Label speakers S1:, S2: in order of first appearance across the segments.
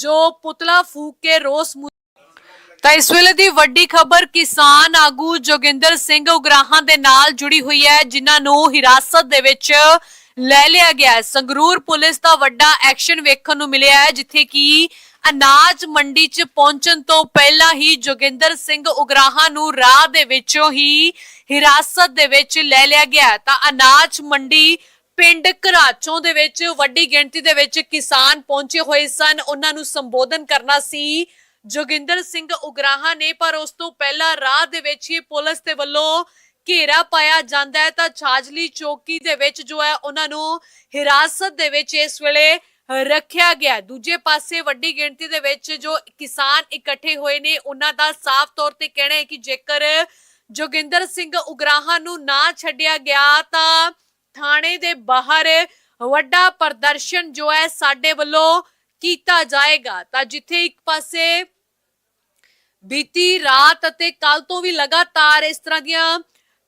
S1: ਜੋ ਪੁਤਲਾ ਫੂਕ ਕੇ ਰੋਸ ਤਾਂ ਇਸ ਵੇਲੇ ਦੀ ਵੱਡੀ ਖਬਰ ਕਿਸਾਨ ਆਗੂ ਜੋਗਿੰਦਰ ਸਿੰਘ ਉਗਰਾਹਾਂ ਦੇ ਨਾਲ ਜੁੜੀ ਹੋਈ ਹੈ, ਜਿਨ੍ਹਾਂ ਨੂੰ ਹਿਰਾਸਤ ਦੇ ਵਿੱਚ ਲੈ ਲਿਆ ਗਿਆ ਹੈ। ਸੰਗਰੂਰ ਪੁਲਿਸ ਦਾ ਵੱਡਾ ਐਕਸ਼ਨ ਵੇਖਣ ਨੂੰ ਮਿਲਿਆ ਹੈ, ਜਿੱਥੇ ਕਿ ਅਨਾਜ ਮੰਡੀ 'ਚ ਪਹੁੰਚਣ ਤੋਂ ਪਹਿਲਾਂ ਹੀ ਜੋਗਿੰਦਰ ਸਿੰਘ ਉਗਰਾਹਾਂ ਨੂੰ ਰਾਹ ਦੇ ਵਿੱਚੋਂ ਹੀ ਹਿਰਾਸਤ ਦੇ ਵਿੱਚ ਲੈ ਲਿਆ ਗਿਆ ਤਾਂ ਅਨਾਜ ਮੰਡੀ ਪਿੰਡ ਘਰਾਚੋਂ ਦੇ ਵਿੱਚ ਵੱਡੀ ਗਿਣਤੀ ਦੇ ਵਿੱਚ ਕਿਸਾਨ ਪਹੁੰਚੇ ਹੋਏ ਸਨ। ਉਹਨਾਂ ਨੂੰ ਸੰਬੋਧਨ ਕਰਨਾ ਸੀ। ਜੋਗਿੰਦਰ ਸਿੰਘ ਉਗਰਾਹਾਂ ਨੇ, ਪਰ ਉਸ ਤੋਂ ਪਹਿਲਾਂ ਰਾਹ ਦੇ ਵਿੱਚ ਹੀ ਪੁਲਿਸ ਦੇ ਵੱਲੋਂ ਘੇਰਾ ਪਾਇਆ ਜਾਂਦਾ ਹੈ। ਤਾਂ ਛਾਜਲੀ ਚੌਕੀ ਦੇ ਵਿੱਚ ਜੋ ਹੈ, ਉਹਨਾਂ ਨੂੰ ਹਿਰਾਸਤ ਦੇ ਵਿੱਚ ਇਸ ਵੇਲੇ ਰੱਖਿਆ ਗਿਆ ਦੂਜੇ ਪਾਸੇ ਵੱਡੀ ਗਿਣਤੀ ਦੇ ਵਿੱਚ ਜੋ ਕਿਸਾਨ ਇਕੱਠੇ ਹੋਏ ਨੇ, ਉਹਨਾਂ ਦਾ ਸਾਫ਼ ਤੌਰ ਤੇ ਕਹਿਣਾ ਹੈ ਕਿ ਜੇਕਰ ਜੋਗਿੰਦਰ ਸਿੰਘ ਉਗਰਾਹਾਂ ਨੂੰ ਨਾ ਛੱਡਿਆ ਗਿਆ ਤਾਂ ਥਾਣੇ ਦੇ ਬਾਹਰ ਵੱਡਾ ਪ੍ਰਦਰਸ਼ਨ ਜੋ ਹੈ ਸਾਡੇ ਵੱਲੋਂ ਕੀਤਾ ਜਾਏਗਾ। ਤਾਂ ਜਿੱਥੇ ਇੱਕ ਪਾਸੇ ਬੀਤੀ ਰਾਤ ਅਤੇ ਕੱਲ ਤੋਂ ਵੀ ਲਗਾਤਾਰ ਇਸ ਤਰ੍ਹਾਂ ਦੀਆਂ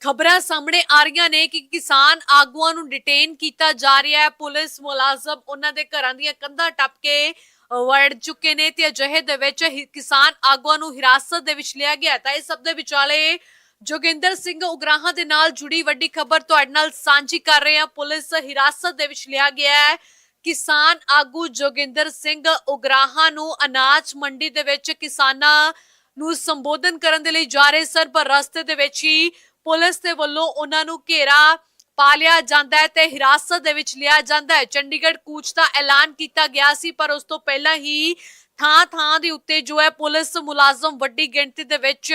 S1: ਖਬਰਾਂ ਸਾਹਮਣੇ ਆ ਰਹੀਆਂ ਨੇ ਕਿ ਕਿਸਾਨ ਆਗੂਆਂ ਨੂੰ ਡਿਟੇਨ ਕੀਤਾ ਜਾ ਰਿਹਾ ਹੈ। ਪੁਲਿਸ ਮੁਲਾਜ਼ਮ ਉਹਨਾਂ ਦੇ ਘਰਾਂ ਦੀਆਂ ਕੰਧਾਂ ਟੱਪ ਕੇ ਵੜ ਚੁੱਕੇ ਨੇ ਤੇ ਅਜਿਹੇ ਦੇ ਵਿੱਚ ਕਿਸਾਨ ਆਗੂਆਂ ਨੂੰ ਹਿਰਾਸਤ ਦੇ ਵਿੱਚ ਲਿਆ ਗਿਆ ਤਾਂ ਇਹ ਸਭ ਦੇ ਵਿਚਾਲੇ ਜੋਗਿੰਦਰ ਸਿੰਘ ਉਗਰਾਹਾਂ ਦੇ ਨਾਲ ਜੁੜੀ ਵੱਡੀ ਖਬਰ ਤੁਹਾਡੇ ਨਾਲ ਸਾਂਝੀ ਕਰ ਰਹੇ ਹਾਂ। ਪੁਲਿਸ ਹਿਰਾਸਤ ਦੇ ਵਿੱਚ ਲਿਆ ਗਿਆ ਹੈ। ਕਿਸਾਨ ਆਗੂ ਜੋਗਿੰਦਰ ਸਿੰਘ ਉਗਰਾਹਾਂ ਨੂੰ ਅਨਾਜ ਮੰਡੀ ਦੇ ਵਿੱਚ ਕਿਸਾਨਾਂ ਨੂੰ ਸੰਬੋਧਨ ਕਰਨ ਦੇ ਲਈ ਜਾ ਰਹੇ ਸਨ, ਪਰ ਰਸਤੇ ਦੇ ਵਿੱਚ ਹੀ ਪੁਲਿਸ ਦੇ ਵੱਲੋਂ ਉਹਨਾਂ ਨੂੰ ਘੇਰਾ ਪਾ ਲਿਆ ਜਾਂਦਾ ਹੈ ਤੇ ਹਿਰਾਸਤ ਦੇ ਵਿੱਚ ਲਿਆ ਜਾਂਦਾ ਹੈ। ਚੰਡੀਗੜ੍ਹ ਕੂਚ ਦਾ ਐਲਾਨ ਕੀਤਾ ਗਿਆ ਸੀ, ਪਰ ਉਸ ਤੋਂ ਪਹਿਲਾਂ ਹੀ ਥਾਂ ਥਾਂ ਦੇ ਉੱਤੇ ਜੋ ਹੈ ਪੁਲਿਸ ਮੁਲਾਜ਼ਮ ਵੱਡੀ ਗਿਣਤੀ ਦੇ ਵਿੱਚ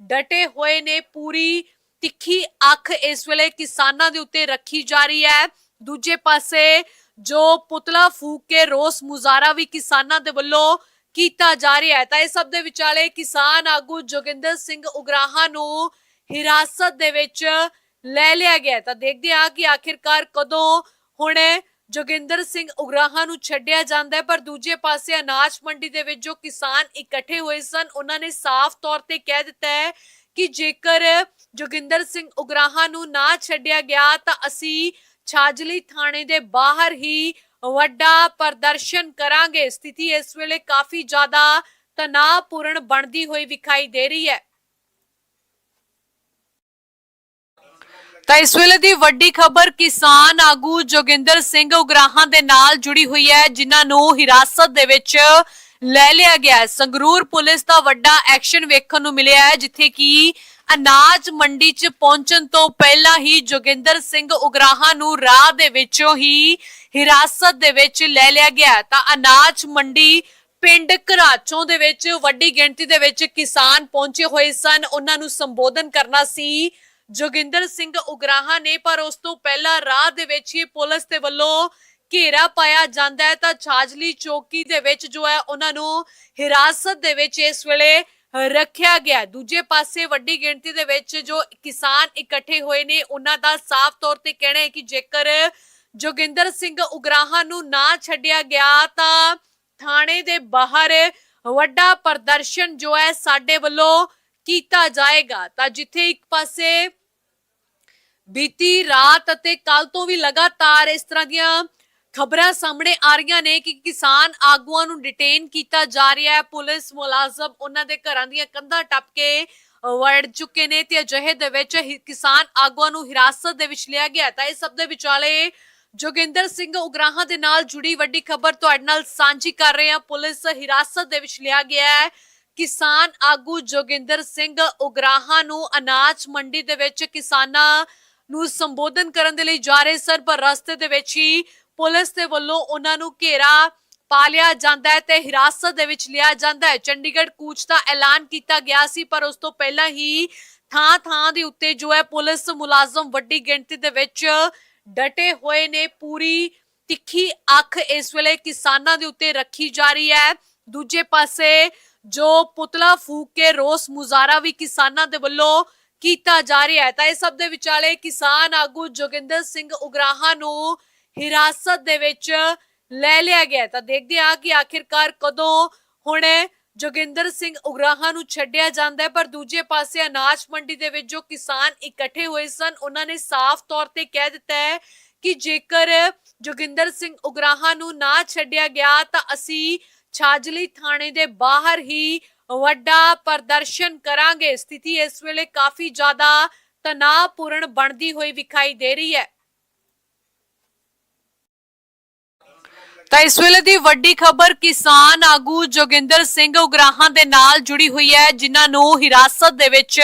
S1: ਡਟੇ ਹੋਏ ਨੇ, ਪੂਰੀ ਤਿੱਖੀ ਅੱਖ ਇਸ ਵੇਲੇ ਕਿਸਾਨਾਂ ਦੇ ਉੱਤੇ ਰੱਖੀ ਜਾ ਰਹੀ ਹੈ। ਦੂਜੇ ਪਾਸੇ ਜੋ ਪੁਤਲਾ ਫੂਕ ਕੇ ਰੋਸ ਮੁਜ਼ਾਹਰਾ ਵੀ ਕਿਸਾਨਾਂ ਦੇ ਵੱਲੋਂ ਕੀਤਾ ਜਾ ਰਿਹਾ ਹੈ, ਤਾਂ ਇਹ ਸਭ ਦੇ ਵਿਚਾਲੇ ਕਿਸਾਨ ਆਗੂ ਜੋਗਿੰਦਰ ਸਿੰਘ ਉਗਰਾਹਾਂ ਨੂੰ ਹਿਰਾਸਤ ਦੇ ਵਿੱਚ ਲੈ ਲਿਆ ਗਿਆ ਤਾਂ ਦੇਖਦੇ ਹਾਂ ਕਿ ਆਖਿਰਕਾਰ ਕਦੋਂ ਹੁਣ ਜੋਗਿੰਦਰ ਸਿੰਘ ਉਗਰਾਹਾਂ ਨੂੰ ਛੱਡਿਆ ਜਾਂਦਾ ਹੈ, ਪਰ ਦੂਜੇ ਪਾਸੇ ਅਨਾਜ ਮੰਡੀ ਦੇ ਵਿੱਚ ਜੋ ਕਿਸਾਨ ਇਕੱਠੇ ਹੋਏ ਸਨ, ਉਹਨਾਂ ਨੇ ਸਾਫ਼ ਤੌਰ ਤੇ ਕਹਿ ਦਿੱਤਾ ਹੈ ਕਿ ਜੇਕਰ ਜੋਗਿੰਦਰ ਸਿੰਘ ਉਗਰਾਹਾਂ ਨੂੰ ਨਾ ਛੱਡਿਆ ਗਿਆ, ਤਾਂ ਅਸੀਂ ਛਾਜਲੀ ਥਾਣੇ ਦੇ ਬਾਹਰ ਹੀ ਵੱਡਾ ਪ੍ਰਦਰਸ਼ਨ ਕਰਾਂਗੇ। ਸਥਿਤੀ ਇਸ ਵੇਲੇ ਕਾਫੀ ਜ਼ਿਆਦਾ ਤਣਾਅਪੂਰਨ ਬਣਦੀ ਹੋਈ ਵਿਖਾਈ ਦੇ ਰਹੀ ਹੈ। ਤਾਂ ਇਸ ਵੇਲੇ ਦੀ ਵੱਡੀ ਖਬਰ ਕਿਸਾਨ ਆਗੂ ਜੋਗਿੰਦਰ ਸਿੰਘ ਉਗਰਾਹਾਂ ਦੇ ਨਾਲ ਜੁੜੀ ਹੋਈ ਹੈ, ਜਿਨ੍ਹਾਂ ਨੂੰ ਹਿਰਾਸਤ ਦੇ ਵਿੱਚ ਲੈ ਲਿਆ ਗਿਆ ਸੰਗਰੂਰ ਪੁਲਿਸ ਦਾ ਵੱਡਾ ਐਕਸ਼ਨ ਵੇਖਣ ਨੂੰ ਮਿਲਿਆ ਹੈ, ਜਿੱਥੇ ਕਿ ਅਨਾਜ ਮੰਡੀ 'ਚ ਪਹੁੰਚਣ ਤੋਂ ਪਹਿਲਾਂ ਹੀ ਜੋਗਿੰਦਰ ਸਿੰਘ ਉਗਰਾਹਾਂ ਨੂੰ ਰਾਹ ਦੇ ਵਿੱਚੋਂ ਹੀ ਹਿਰਾਸਤ ਦੇ ਵਿੱਚ ਲੈ ਲਿਆ ਗਿਆ ਤਾਂ ਅਨਾਜ ਮੰਡੀ ਪਿੰਡ ਘਰਾਚੋਂ ਦੇ ਵਿੱਚ ਵੱਡੀ ਗਿਣਤੀ ਦੇ ਵਿੱਚ ਕਿਸਾਨ ਪਹੁੰਚੇ ਹੋਏ ਸਨ। ਉਹਨਾਂ ਨੂੰ ਸੰਬੋਧਨ ਕਰਨਾ ਸੀ ਜੋਗਿੰਦਰ ਸਿੰਘ ਉਗਰਾਹਾਂ ਨੇ, ਪਰ ਉਸ ਤੋਂ ਪਹਿਲਾਂ ਰਾਹ ਦੇ ਵਿੱਚ ਹੀ ਪੁਲਿਸ ਦੇ ਵੱਲੋਂ ਘੇਰਾ ਪਾਇਆ ਜਾਂਦਾ ਹੈ। ਤਾਂ ਛਾਜਲੀ ਚੌਕੀ ਦੇ ਵਿੱਚ ਜੋ ਹੈ, ਉਹਨਾਂ ਨੂੰ ਹਿਰਾਸਤ ਦੇ ਵਿੱਚ ਇਸ ਵੇਲੇ ਰੱਖਿਆ ਗਿਆ ਦੂਜੇ ਪਾਸੇ ਵੱਡੀ ਗਿਣਤੀ ਦੇ ਵਿੱਚ ਜੋ ਕਿਸਾਨ ਇਕੱਠੇ ਹੋਏ ਨੇ, ਉਹਨਾਂ ਦਾ ਸਾਫ਼ ਤੌਰ ਤੇ ਕਹਿਣਾ ਹੈ ਕਿ ਜੇਕਰ ਜੋਗਿੰਦਰ ਸਿੰਘ ਉਗਰਾਹਾਂ ਨੂੰ ਨਾ ਛੱਡਿਆ ਗਿਆ, ਤਾਂ ਥਾਣੇ ਦੇ ਬਾਹਰ ਵੱਡਾ ਪ੍ਰਦਰਸ਼ਨ ਜੋ ਹੈ, ਸਾਡੇ ਵੱਲੋਂ ਕੀਤਾ ਜਾਏਗਾ। ਤਾਂ ਜਿੱਥੇ ਇੱਕ ਪਾਸੇ ਬੀਤੀ ਰਾਤ ਅਤੇ ਕੱਲ ਤੋਂ ਵੀ ਲਗਾਤਾਰ ਇਸ ਤਰ੍ਹਾਂ ਦੀਆਂ ਖਬਰਾਂ ਸਾਹਮਣੇ ਆ ਰਹੀਆਂ ਨੇ ਕਿ ਕਿਸਾਨ ਆਗੂਆਂ ਨੂੰ ਡਿਟੇਨ ਕੀਤਾ ਜਾ ਰਿਹਾ ਹੈ। ਪੁਲਿਸ ਮੁਲਾਜ਼ਮ ਉਹਨਾਂ ਦੇ ਘਰਾਂ ਦੀਆਂ ਕੰਧਾਂ ਟੱਪ ਕੇ ਵੜ ਚੁੱਕੇ ਨੇ ਤੇ ਅਜਿਹੇ ਦੇ ਵਿੱਚ ਕਿਸਾਨ ਆਗੂਆਂ ਨੂੰ ਹਿਰਾਸਤ ਦੇ ਵਿੱਚ ਲਿਆ ਗਿਆ ਤਾਂ ਇਹ ਸਭ ਦੇ ਵਿਚਾਲੇ ਜੋਗਿੰਦਰ ਸਿੰਘ ਉਗਰਾਹਾਂ ਦੇ ਨਾਲ ਜੁੜੀ ਵੱਡੀ ਖਬਰ ਤੁਹਾਡੇ ਨਾਲ ਸਾਂਝੀ ਕਰ ਰਹੇ ਹਾਂ। ਪੁਲਿਸ ਹਿਰਾਸਤ ਦੇ ਵਿੱਚ ਲਿਆ ਗਿਆ ਹੈ। ਕਿਸਾਨ ਆਗੂ ਜੋਗਿੰਦਰ ਸਿੰਘ ਉਗਰਾਹਾਂ ਨੂੰ ਅਨਾਜ ਮੰਡੀ ਦੇ ਵਿੱਚ ਕਿਸਾਨਾਂ ਨੂੰ ਸੰਬੋਧਨ ਕਰਨ ਦੇ ਲਈ ਜਾ ਰਹੇ ਸਨ, ਪਰ ਰਸਤੇ ਦੇ ਵਿੱਚ ਹੀ ਪੁਲਿਸ ਦੇ ਵੱਲੋਂ ਉਹਨਾਂ ਨੂੰ ਘੇਰਾ ਪਾ ਲਿਆ ਜਾਂਦਾ ਹੈ ਤੇ ਹਿਰਾਸਤ ਦੇ ਵਿੱਚ ਲਿਆ ਜਾਂਦਾ ਹੈ। ਚੰਡੀਗੜ੍ਹ ਕੂਚ ਦਾ ਐਲਾਨ ਕੀਤਾ ਗਿਆ ਸੀ, ਪਰ ਉਸ ਤੋਂ ਪਹਿਲਾਂ ਹੀ ਥਾਂ ਥਾਂ ਦੇ ਉੱਤੇ ਜੋ ਹੈ ਪੁਲਿਸ ਮੁਲਾਜ਼ਮ ਵੱਡੀ ਗਿਣਤੀ ਦੇ ਵਿੱਚ ਡਟੇ ਹੋਏ ਨੇ। ਪੂਰੀ ਤਿੱਖੀ ਅੱਖ ਇਸ ਵੇਲੇ ਕਿਸਾਨਾਂ ਦੇ ਉੱਤੇ ਰੱਖੀ ਜਾ ਰਹੀ ਹੈ। ਦੂਜੇ ਪਾਸੇ ਜੋ ਪੁਤਲਾ ਫੂਕ ਕੇ ਰੋਸ ਮੁਜ਼ਾਹਰਾ ਵੀ ਕਿਸਾਨਾਂ ਦੇ ਵੱਲੋਂ ਕੀਤਾ ਜਾ ਰਿਹਾ ਹੈ। ਤਾਂ ਇਹ ਸਭ ਦੇ ਵਿਚਾਲੇ ਕਿਸਾਨ ਆਗੂ ਜੋਗਿੰਦਰ ਸਿੰਘ ਉਗਰਾਹਾਂ ਨੂੰ ਹਿਰਾਸਤ ਦੇ ਵਿੱਚ ਲੈ ਲਿਆ ਗਿਆ ਤਾਂ ਦੇਖਦੇ ਹਾਂ ਕਿ ਆਖਿਰਕਾਰ ਕਦੋਂ ਹੁਣ ਜੋਗਿੰਦਰ ਸਿੰਘ ਉਗਰਾਹਾਂ ਨੂੰ ਛੱਡਿਆ ਜਾਂਦਾ ਹੈ। ਪਰ ਦੂਜੇ ਪਾਸੇ ਅਨਾਜ ਮੰਡੀ ਦੇ ਵਿੱਚ ਜੋ ਕਿਸਾਨ ਇਕੱਠੇ ਹੋਏ ਸਨ, ਉਹਨਾਂ ਨੇ ਸਾਫ਼ ਤੌਰ ਤੇ ਕਹਿ ਦਿੱਤਾ ਹੈ ਕਿ ਜੇਕਰ ਜੋਗਿੰਦਰ ਸਿੰਘ ਉਗਰਾਹਾਂ ਨੂੰ ਨਾ ਛੱਡਿਆ ਗਿਆ ਤਾਂ ਅਸੀਂ ਛਾਜਲੀ ਥਾਣੇ ਦੇ ਬਾਹਰ ਹੀ ਵੱਡਾ ਪ੍ਰਦਰਸ਼ਨ ਕਰਾਂਗੇ। ਸਥਿਤੀ ਇਸ ਵੇਲੇ ਕਾਫੀ ਜ਼ਿਆਦਾ ਤਣਾਅਪੂਰਨ ਬਣਦੀ ਹੋਈ ਵਿਖਾਈ ਦੇ ਰਹੀ ਹੈ। ਤਾਂ ਇਸ ਵੇਲੇ ਦੀ ਵੱਡੀ ਖਬਰ ਕਿਸਾਨ ਆਗੂ ਜੋਗਿੰਦਰ ਸਿੰਘ ਉਗਰਾਹਾਂ ਦੇ ਨਾਲ ਜੁੜੀ ਹੋਈ ਹੈ, ਜਿਨ੍ਹਾਂ ਨੂੰ ਹਿਰਾਸਤ ਦੇ ਵਿੱਚ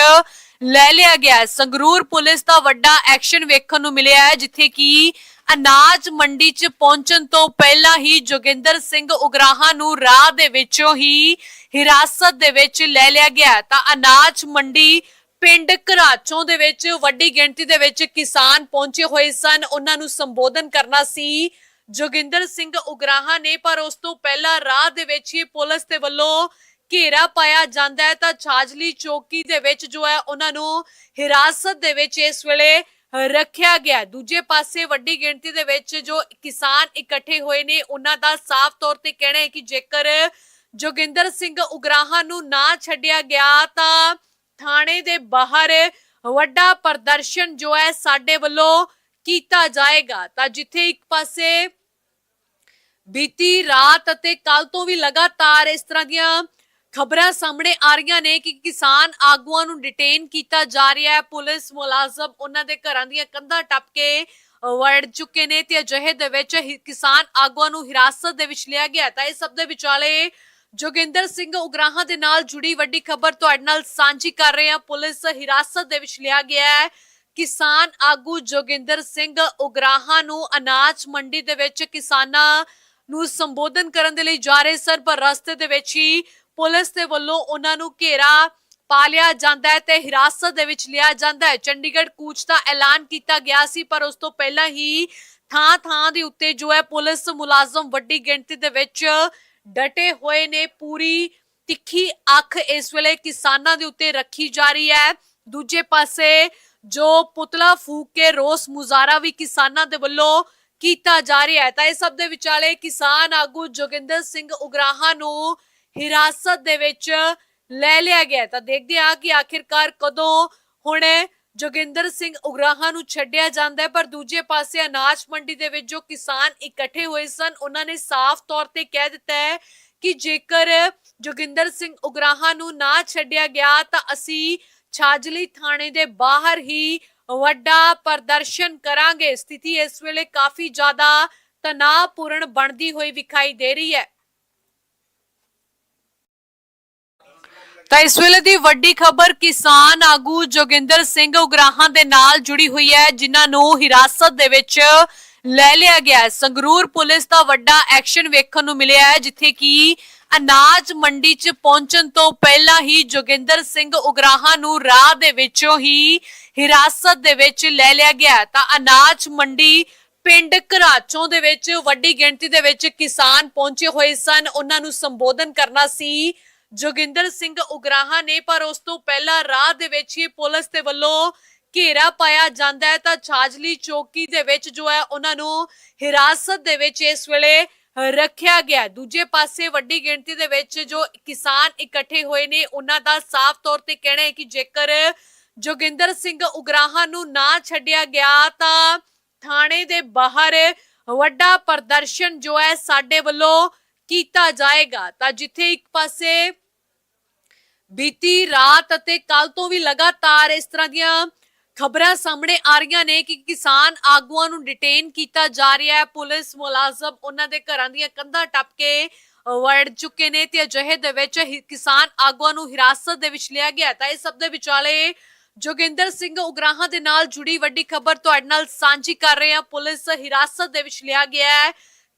S1: ਲੈ ਲਿਆ ਗਿਆ ਸੰਗਰੂਰ ਪੁਲਿਸ ਦਾ ਵੱਡਾ ਐਕਸ਼ਨ ਵੇਖਣ ਨੂੰ ਮਿਲਿਆ ਹੈ, ਜਿੱਥੇ ਕਿ ਅਨਾਜ ਮੰਡੀ 'ਚ ਪਹੁੰਚਣ ਤੋਂ ਪਹਿਲਾਂ ਹੀ ਜੋਗਿੰਦਰ ਸਿੰਘ ਉਗਰਾਹਾਂ ਨੂੰ ਰਾਹ ਦੇ ਵਿੱਚੋਂ ਹੀ ਹਿਰਾਸਤ ਦੇ ਵਿੱਚ ਲੈ ਲਿਆ ਗਿਆ। ਤਾਂ ਅਨਾਜ ਮੰਡੀ ਪਿੰਡ ਘਰਾਚੋਂ ਦੇ ਵਿੱਚ ਵੱਡੀ ਗਿਣਤੀ ਦੇ ਵਿੱਚ ਕਿਸਾਨ ਪਹੁੰਚੇ ਹੋਏ ਸਨ। ਉਹਨਾਂ ਨੂੰ ਸੰਬੋਧਨ ਕਰਨਾ ਸੀ ਜੋਗਿੰਦਰ ਸਿੰਘ ਉਗਰਾਹਾਂ ਨੇ, ਪਰ ਉਸ ਤੋਂ ਪਹਿਲਾਂ ਰਾਹ ਦੇ ਵਿੱਚ ਹੀ ਪੁਲਿਸ ਦੇ ਵੱਲੋਂ ਘੇਰਾ ਪਾਇਆ ਜਾਂਦਾ ਹੈ। ਤਾਂ ਛਾਜਲੀ ਚੌਕੀ ਦੇ ਵਿੱਚ ਜੋ ਹੈ, ਉਹਨਾਂ ਨੂੰ ਹਿਰਾਸਤ ਦੇ ਵਿੱਚ ਇਸ ਵੇਲੇ ਰੱਖਿਆ ਗਿਆ ਦੂਜੇ ਪਾਸੇ ਵੱਡੀ ਗਿਣਤੀ ਦੇ ਵਿੱਚ ਜੋ ਕਿਸਾਨ ਇਕੱਠੇ ਹੋਏ ਨੇ, ਉਹਨਾਂ ਦਾ ਸਾਫ਼ ਤੌਰ ਤੇ ਕਹਿਣਾ ਹੈ ਕਿ ਜੇਕਰ ਜੋਗਿੰਦਰ ਸਿੰਘ ਉਗਰਾਹਾਂ ਨੂੰ ਨਾ ਛੱਡਿਆ ਗਿਆ ਤਾਂ ਥਾਣੇ ਦੇ ਬਾਹਰ ਵੱਡਾ ਪ੍ਰਦਰਸ਼ਨ ਜੋ ਹੈ ਸਾਡੇ ਵੱਲੋਂ ਕੀਤਾ ਜਾਏਗਾ। ਤਾਂ ਜਿੱਥੇ ਇੱਕ ਪਾਸੇ ਬੀਤੀ ਰਾਤ ਅਤੇ ਕੱਲ ਤੋਂ ਵੀ ਲਗਾਤਾਰ ਇਸ ਤਰ੍ਹਾਂ ਦੀਆਂ ਖਬਰਾਂ ਸਾਹਮਣੇ ਆ ਰਹੀਆਂ ਨੇ ਕਿ ਕਿਸਾਨ ਆਗੂਆਂ ਨੂੰ ਡਿਟੇਨ ਕੀਤਾ ਜਾ ਰਿਹਾ ਹੈ। ਪੁਲਿਸ ਮੁਲਾਜ਼ਮ ਉਹਨਾਂ ਦੇ ਘਰਾਂ ਦੀਆਂ ਕੰਧਾਂ ਟੱਪ ਕੇ ਵੜ ਚੁੱਕੇ ਨੇ ਤੇ ਅਜਿਹੇ ਦੇ ਵਿੱਚ ਕਿਸਾਨ ਆਗੂਆਂ ਨੂੰ ਹਿਰਾਸਤ ਦੇ ਵਿੱਚ ਲਿਆ ਗਿਆ ਤਾਂ ਇਹ ਸਭ ਦੇ ਵਿਚਾਲੇ ਜੋਗਿੰਦਰ ਸਿੰਘ ਉਗਰਾਹਾਂ ਦੇ ਨਾਲ ਜੁੜੀ ਵੱਡੀ ਖਬਰ ਤੁਹਾਡੇ ਨਾਲ ਸਾਂਝੀ ਕਰ ਰਹੇ ਹਾਂ। ਪੁਲਿਸ ਹਿਰਾਸਤ ਦੇ ਵਿੱਚ ਲਿਆ ਗਿਆ ਹੈ। ਕਿਸਾਨ ਆਗੂ ਜੋਗਿੰਦਰ ਸਿੰਘ ਉਗਰਾਹਾਂ ਨੂੰ ਅਨਾਜ ਮੰਡੀ ਦੇ ਵਿੱਚ ਕਿਸਾਨਾਂ ਨੂੰ ਸੰਬੋਧਨ ਕਰਨ ਦੇ ਲਈ ਜਾ ਰਹੇ ਸਰ ਪਰ ਰਸਤੇ ਦੇ ਵਿੱਚ ਹੀ ਪੁਲਿਸ ਦੇ ਵੱਲੋਂ ਉਹਨਾਂ ਨੂੰ ਘੇਰਾ ਪਾ ਲਿਆ ਜਾਂਦਾ ਹੈ ਤੇ ਹਿਰਾਸਤ ਦੇ ਵਿੱਚ ਲਿਆ ਜਾਂਦਾ ਹੈ। ਚੰਡੀਗੜ੍ਹ ਕੂਚ ਦਾ ਐਲਾਨ ਕੀਤਾ ਗਿਆ ਸੀ, ਪਰ ਉਸ ਤੋਂ ਪਹਿਲਾਂ ਹੀ ਥਾਂ ਥਾਂ ਦੇ ਉੱਤੇ ਜੋ ਹੈ ਪੁਲਿਸ ਮੁਲਾਜ਼ਮ ਵੱਡੀ ਗਿਣਤੀ ਦੇ ਵਿੱਚ ਡਟੇ ਹੋਏ ਨੇ। ਪੂਰੀ ਤਿੱਖੀ ਅੱਖ ਇਸ ਵੇਲੇ ਕਿਸਾਨਾਂ ਦੇ ਉੱਤੇ ਰੱਖੀ ਜਾ ਰਹੀ ਹੈ। ਦੂਜੇ ਪਾਸੇ ਜੋ ਪੁਤਲਾ ਫੂਕ ਕੇ ਰੋਸ ਮੁਜ਼ਾਹਰਾ ਵੀ ਕਿਸਾਨਾਂ ਦੇ ਵੱਲੋਂ ਕੀਤਾ ਜਾ ਰਿਹਾ ਹੈ। ਤਾਂ ਇਹ ਸਭ ਦੇ ਵਿਚਾਲੇ ਕਿਸਾਨ ਆਗੂ ਜੋਗਿੰਦਰ ਸਿੰਘ ਉਗਰਾਹਾਂ ਨੂੰ ਹਿਰਾਸਤ ਦੇ ਵਿੱਚ ਲੈ ਲਿਆ ਗਿਆ ਤਾਂ ਦੇਖਦੇ ਹਾਂ ਕਿ ਆਖਿਰਕਾਰ ਕਦੋਂ ਹੁਣ ਜੋਗਿੰਦਰ ਸਿੰਘ ਉਗਰਾਹਾਂ ਨੂੰ ਛੱਡਿਆ ਜਾਂਦਾ ਹੈ। ਪਰ ਦੂਜੇ ਪਾਸੇ ਅਨਾਜ ਮੰਡੀ ਦੇ ਵਿੱਚ ਜੋ ਕਿਸਾਨ ਇਕੱਠੇ ਹੋਏ ਸਨ, ਉਹਨਾਂ ਨੇ ਸਾਫ਼ ਤੌਰ ਤੇ ਕਹਿ ਦਿੱਤਾ ਹੈ ਕਿ ਜੇਕਰ ਜੋਗਿੰਦਰ ਸਿੰਘ ਉਗਰਾਹਾਂ ਨੂੰ ਨਾ ਛੱਡਿਆ ਗਿਆ, ਤਾਂ ਅਸੀਂ ਛਾਜਲੀ ਥਾਣੇ ਦੇ ਬਾਹਰ ਹੀ ਵੱਡਾ ਪ੍ਰਦਰਸ਼ਨ ਕਰਾਂਗੇ। ਸਥਿਤੀ ਇਸ ਵੇਲੇ ਕਾਫੀ ਜ਼ਿਆਦਾ ਤਣਾਅਪੂਰਨ ਬਣਦੀ ਹੋਈ ਵਿਖਾਈ ਦੇ ਰਹੀ ਹੈ। ਤਾਂ ਇਸ ਵੇਲੇ ਦੀ ਵੱਡੀ ਖਬਰ ਕਿਸਾਨ ਆਗੂ ਜੋਗਿੰਦਰ ਸਿੰਘ ਉਗਰਾਹਾਂ ਦੇ ਨਾਲ ਜੁੜੀ ਹੋਈ ਹੈ, ਜਿਨ੍ਹਾਂ ਨੂੰ ਹਿਰਾਸਤ ਦੇ ਵਿੱਚ ਲੈ ਲਿਆ ਗਿਆ ਸੰਗਰੂਰ ਪੁਲਿਸ ਦਾ ਵੱਡਾ ਐਕਸ਼ਨ ਵੇਖਣ ਨੂੰ ਮਿਲਿਆ ਹੈ, ਜਿੱਥੇ ਕਿ ਅਨਾਜ ਮੰਡੀ 'ਚ ਪਹੁੰਚਣ ਤੋਂ ਪਹਿਲਾਂ ਹੀ ਜੋਗਿੰਦਰ ਸਿੰਘ ਉਗਰਾਹਾਂ ਨੂੰ ਰਾਹ ਦੇ ਵਿੱਚੋਂ ਹੀ ਹਿਰਾਸਤ ਦੇ ਵਿੱਚ ਲੈ ਲਿਆ ਗਿਆ ਤਾਂ ਅਨਾਜ ਮੰਡੀ ਪਿੰਡ ਘਰਾਚੋਂ ਦੇ ਵਿੱਚ ਵੱਡੀ ਗਿਣਤੀ ਦੇ ਵਿੱਚ ਕਿਸਾਨ ਪਹੁੰਚੇ ਹੋਏ ਸਨ। ਉਹਨਾਂ ਨੂੰ ਸੰਬੋਧਨ ਕਰਨਾ ਸੀ ਜੋਗਿੰਦਰ ਸਿੰਘ ਉਗਰਾਹਾਂ ਨੇ, ਪਰ ਉਸ ਤੋਂ ਪਹਿਲਾਂ ਰਾਹ ਦੇ ਵਿੱਚ ਹੀ ਪੁਲਿਸ ਦੇ ਵੱਲੋਂ ਘੇਰਾ ਪਾਇਆ ਜਾਂਦਾ ਹੈ। ਤਾਂ ਛਾਜਲੀ ਚੌਕੀ ਦੇ ਵਿੱਚ ਜੋ ਹੈ, ਉਹਨਾਂ ਨੂੰ ਹਿਰਾਸਤ ਦੇ ਵਿੱਚ ਇਸ ਵੇਲੇ ਰੱਖਿਆ ਗਿਆ ਦੂਜੇ ਪਾਸੇ ਵੱਡੀ ਗਿਣਤੀ ਦੇ ਵਿੱਚ ਜੋ ਕਿਸਾਨ ਇਕੱਠੇ ਹੋਏ ਨੇ, ਉਹਨਾਂ ਦਾ ਸਾਫ਼ ਤੌਰ ਤੇ ਕਹਿਣਾ ਹੈ ਕਿ ਜੇਕਰ ਜੋਗਿੰਦਰ ਸਿੰਘ ਉਗਰਾਹਾਂ ਨੂੰ ਨਾ ਛੱਡਿਆ ਗਿਆ, ਤਾਂ ਥਾਣੇ ਦੇ ਬਾਹਰ ਵੱਡਾ ਪ੍ਰਦਰਸ਼ਨ ਜੋ ਹੈ, ਸਾਡੇ ਵੱਲੋਂ ਕੀਤਾ ਜਾਏਗਾ। ਤਾਂ ਜਿੱਥੇ ਇੱਕ ਪਾਸੇ ਬੀਤੀ ਰਾਤ ਅਤੇ ਕੱਲ ਤੋਂ ਵੀ ਲਗਾਤਾਰ ਇਸ ਤਰ੍ਹਾਂ ਦੀਆਂ ਖਬਰਾਂ ਸਾਹਮਣੇ ਆ ਰਹੀਆਂ ਨੇ ਕਿ ਕਿਸਾਨ ਆਗੂਆਂ ਨੂੰ ਡਿਟੇਨ ਕੀਤਾ ਜਾ ਰਿਹਾ ਹੈ। ਪੁਲਿਸ ਮੁਲਾਜ਼ਮ ਉਹਨਾਂ ਦੇ ਘਰਾਂ ਦੀਆਂ ਕੰਧਾਂ ਟੱਪ ਕੇ ਵੜ ਚੁੱਕੇ ਨੇ ਤੇ ਅਜਿਹੇ ਦੇ ਵਿੱਚ ਕਿਸਾਨ ਆਗੂਆਂ ਨੂੰ ਹਿਰਾਸਤ ਦੇ ਵਿੱਚ ਲਿਆ ਗਿਆ ਤਾਂ ਇਹ ਸਭ ਦੇ ਵਿਚਾਲੇ ਜੋਗਿੰਦਰ ਸਿੰਘ ਉਗਰਾਹਾਂ ਦੇ ਨਾਲ ਜੁੜੀ ਵੱਡੀ ਖਬਰ ਤੁਹਾਡੇ ਨਾਲ ਸਾਂਝੀ ਕਰ ਰਹੇ ਹਾਂ। ਪੁਲਿਸ ਹਿਰਾਸਤ ਦੇ ਵਿੱਚ ਲਿਆ ਗਿਆ ਹੈ।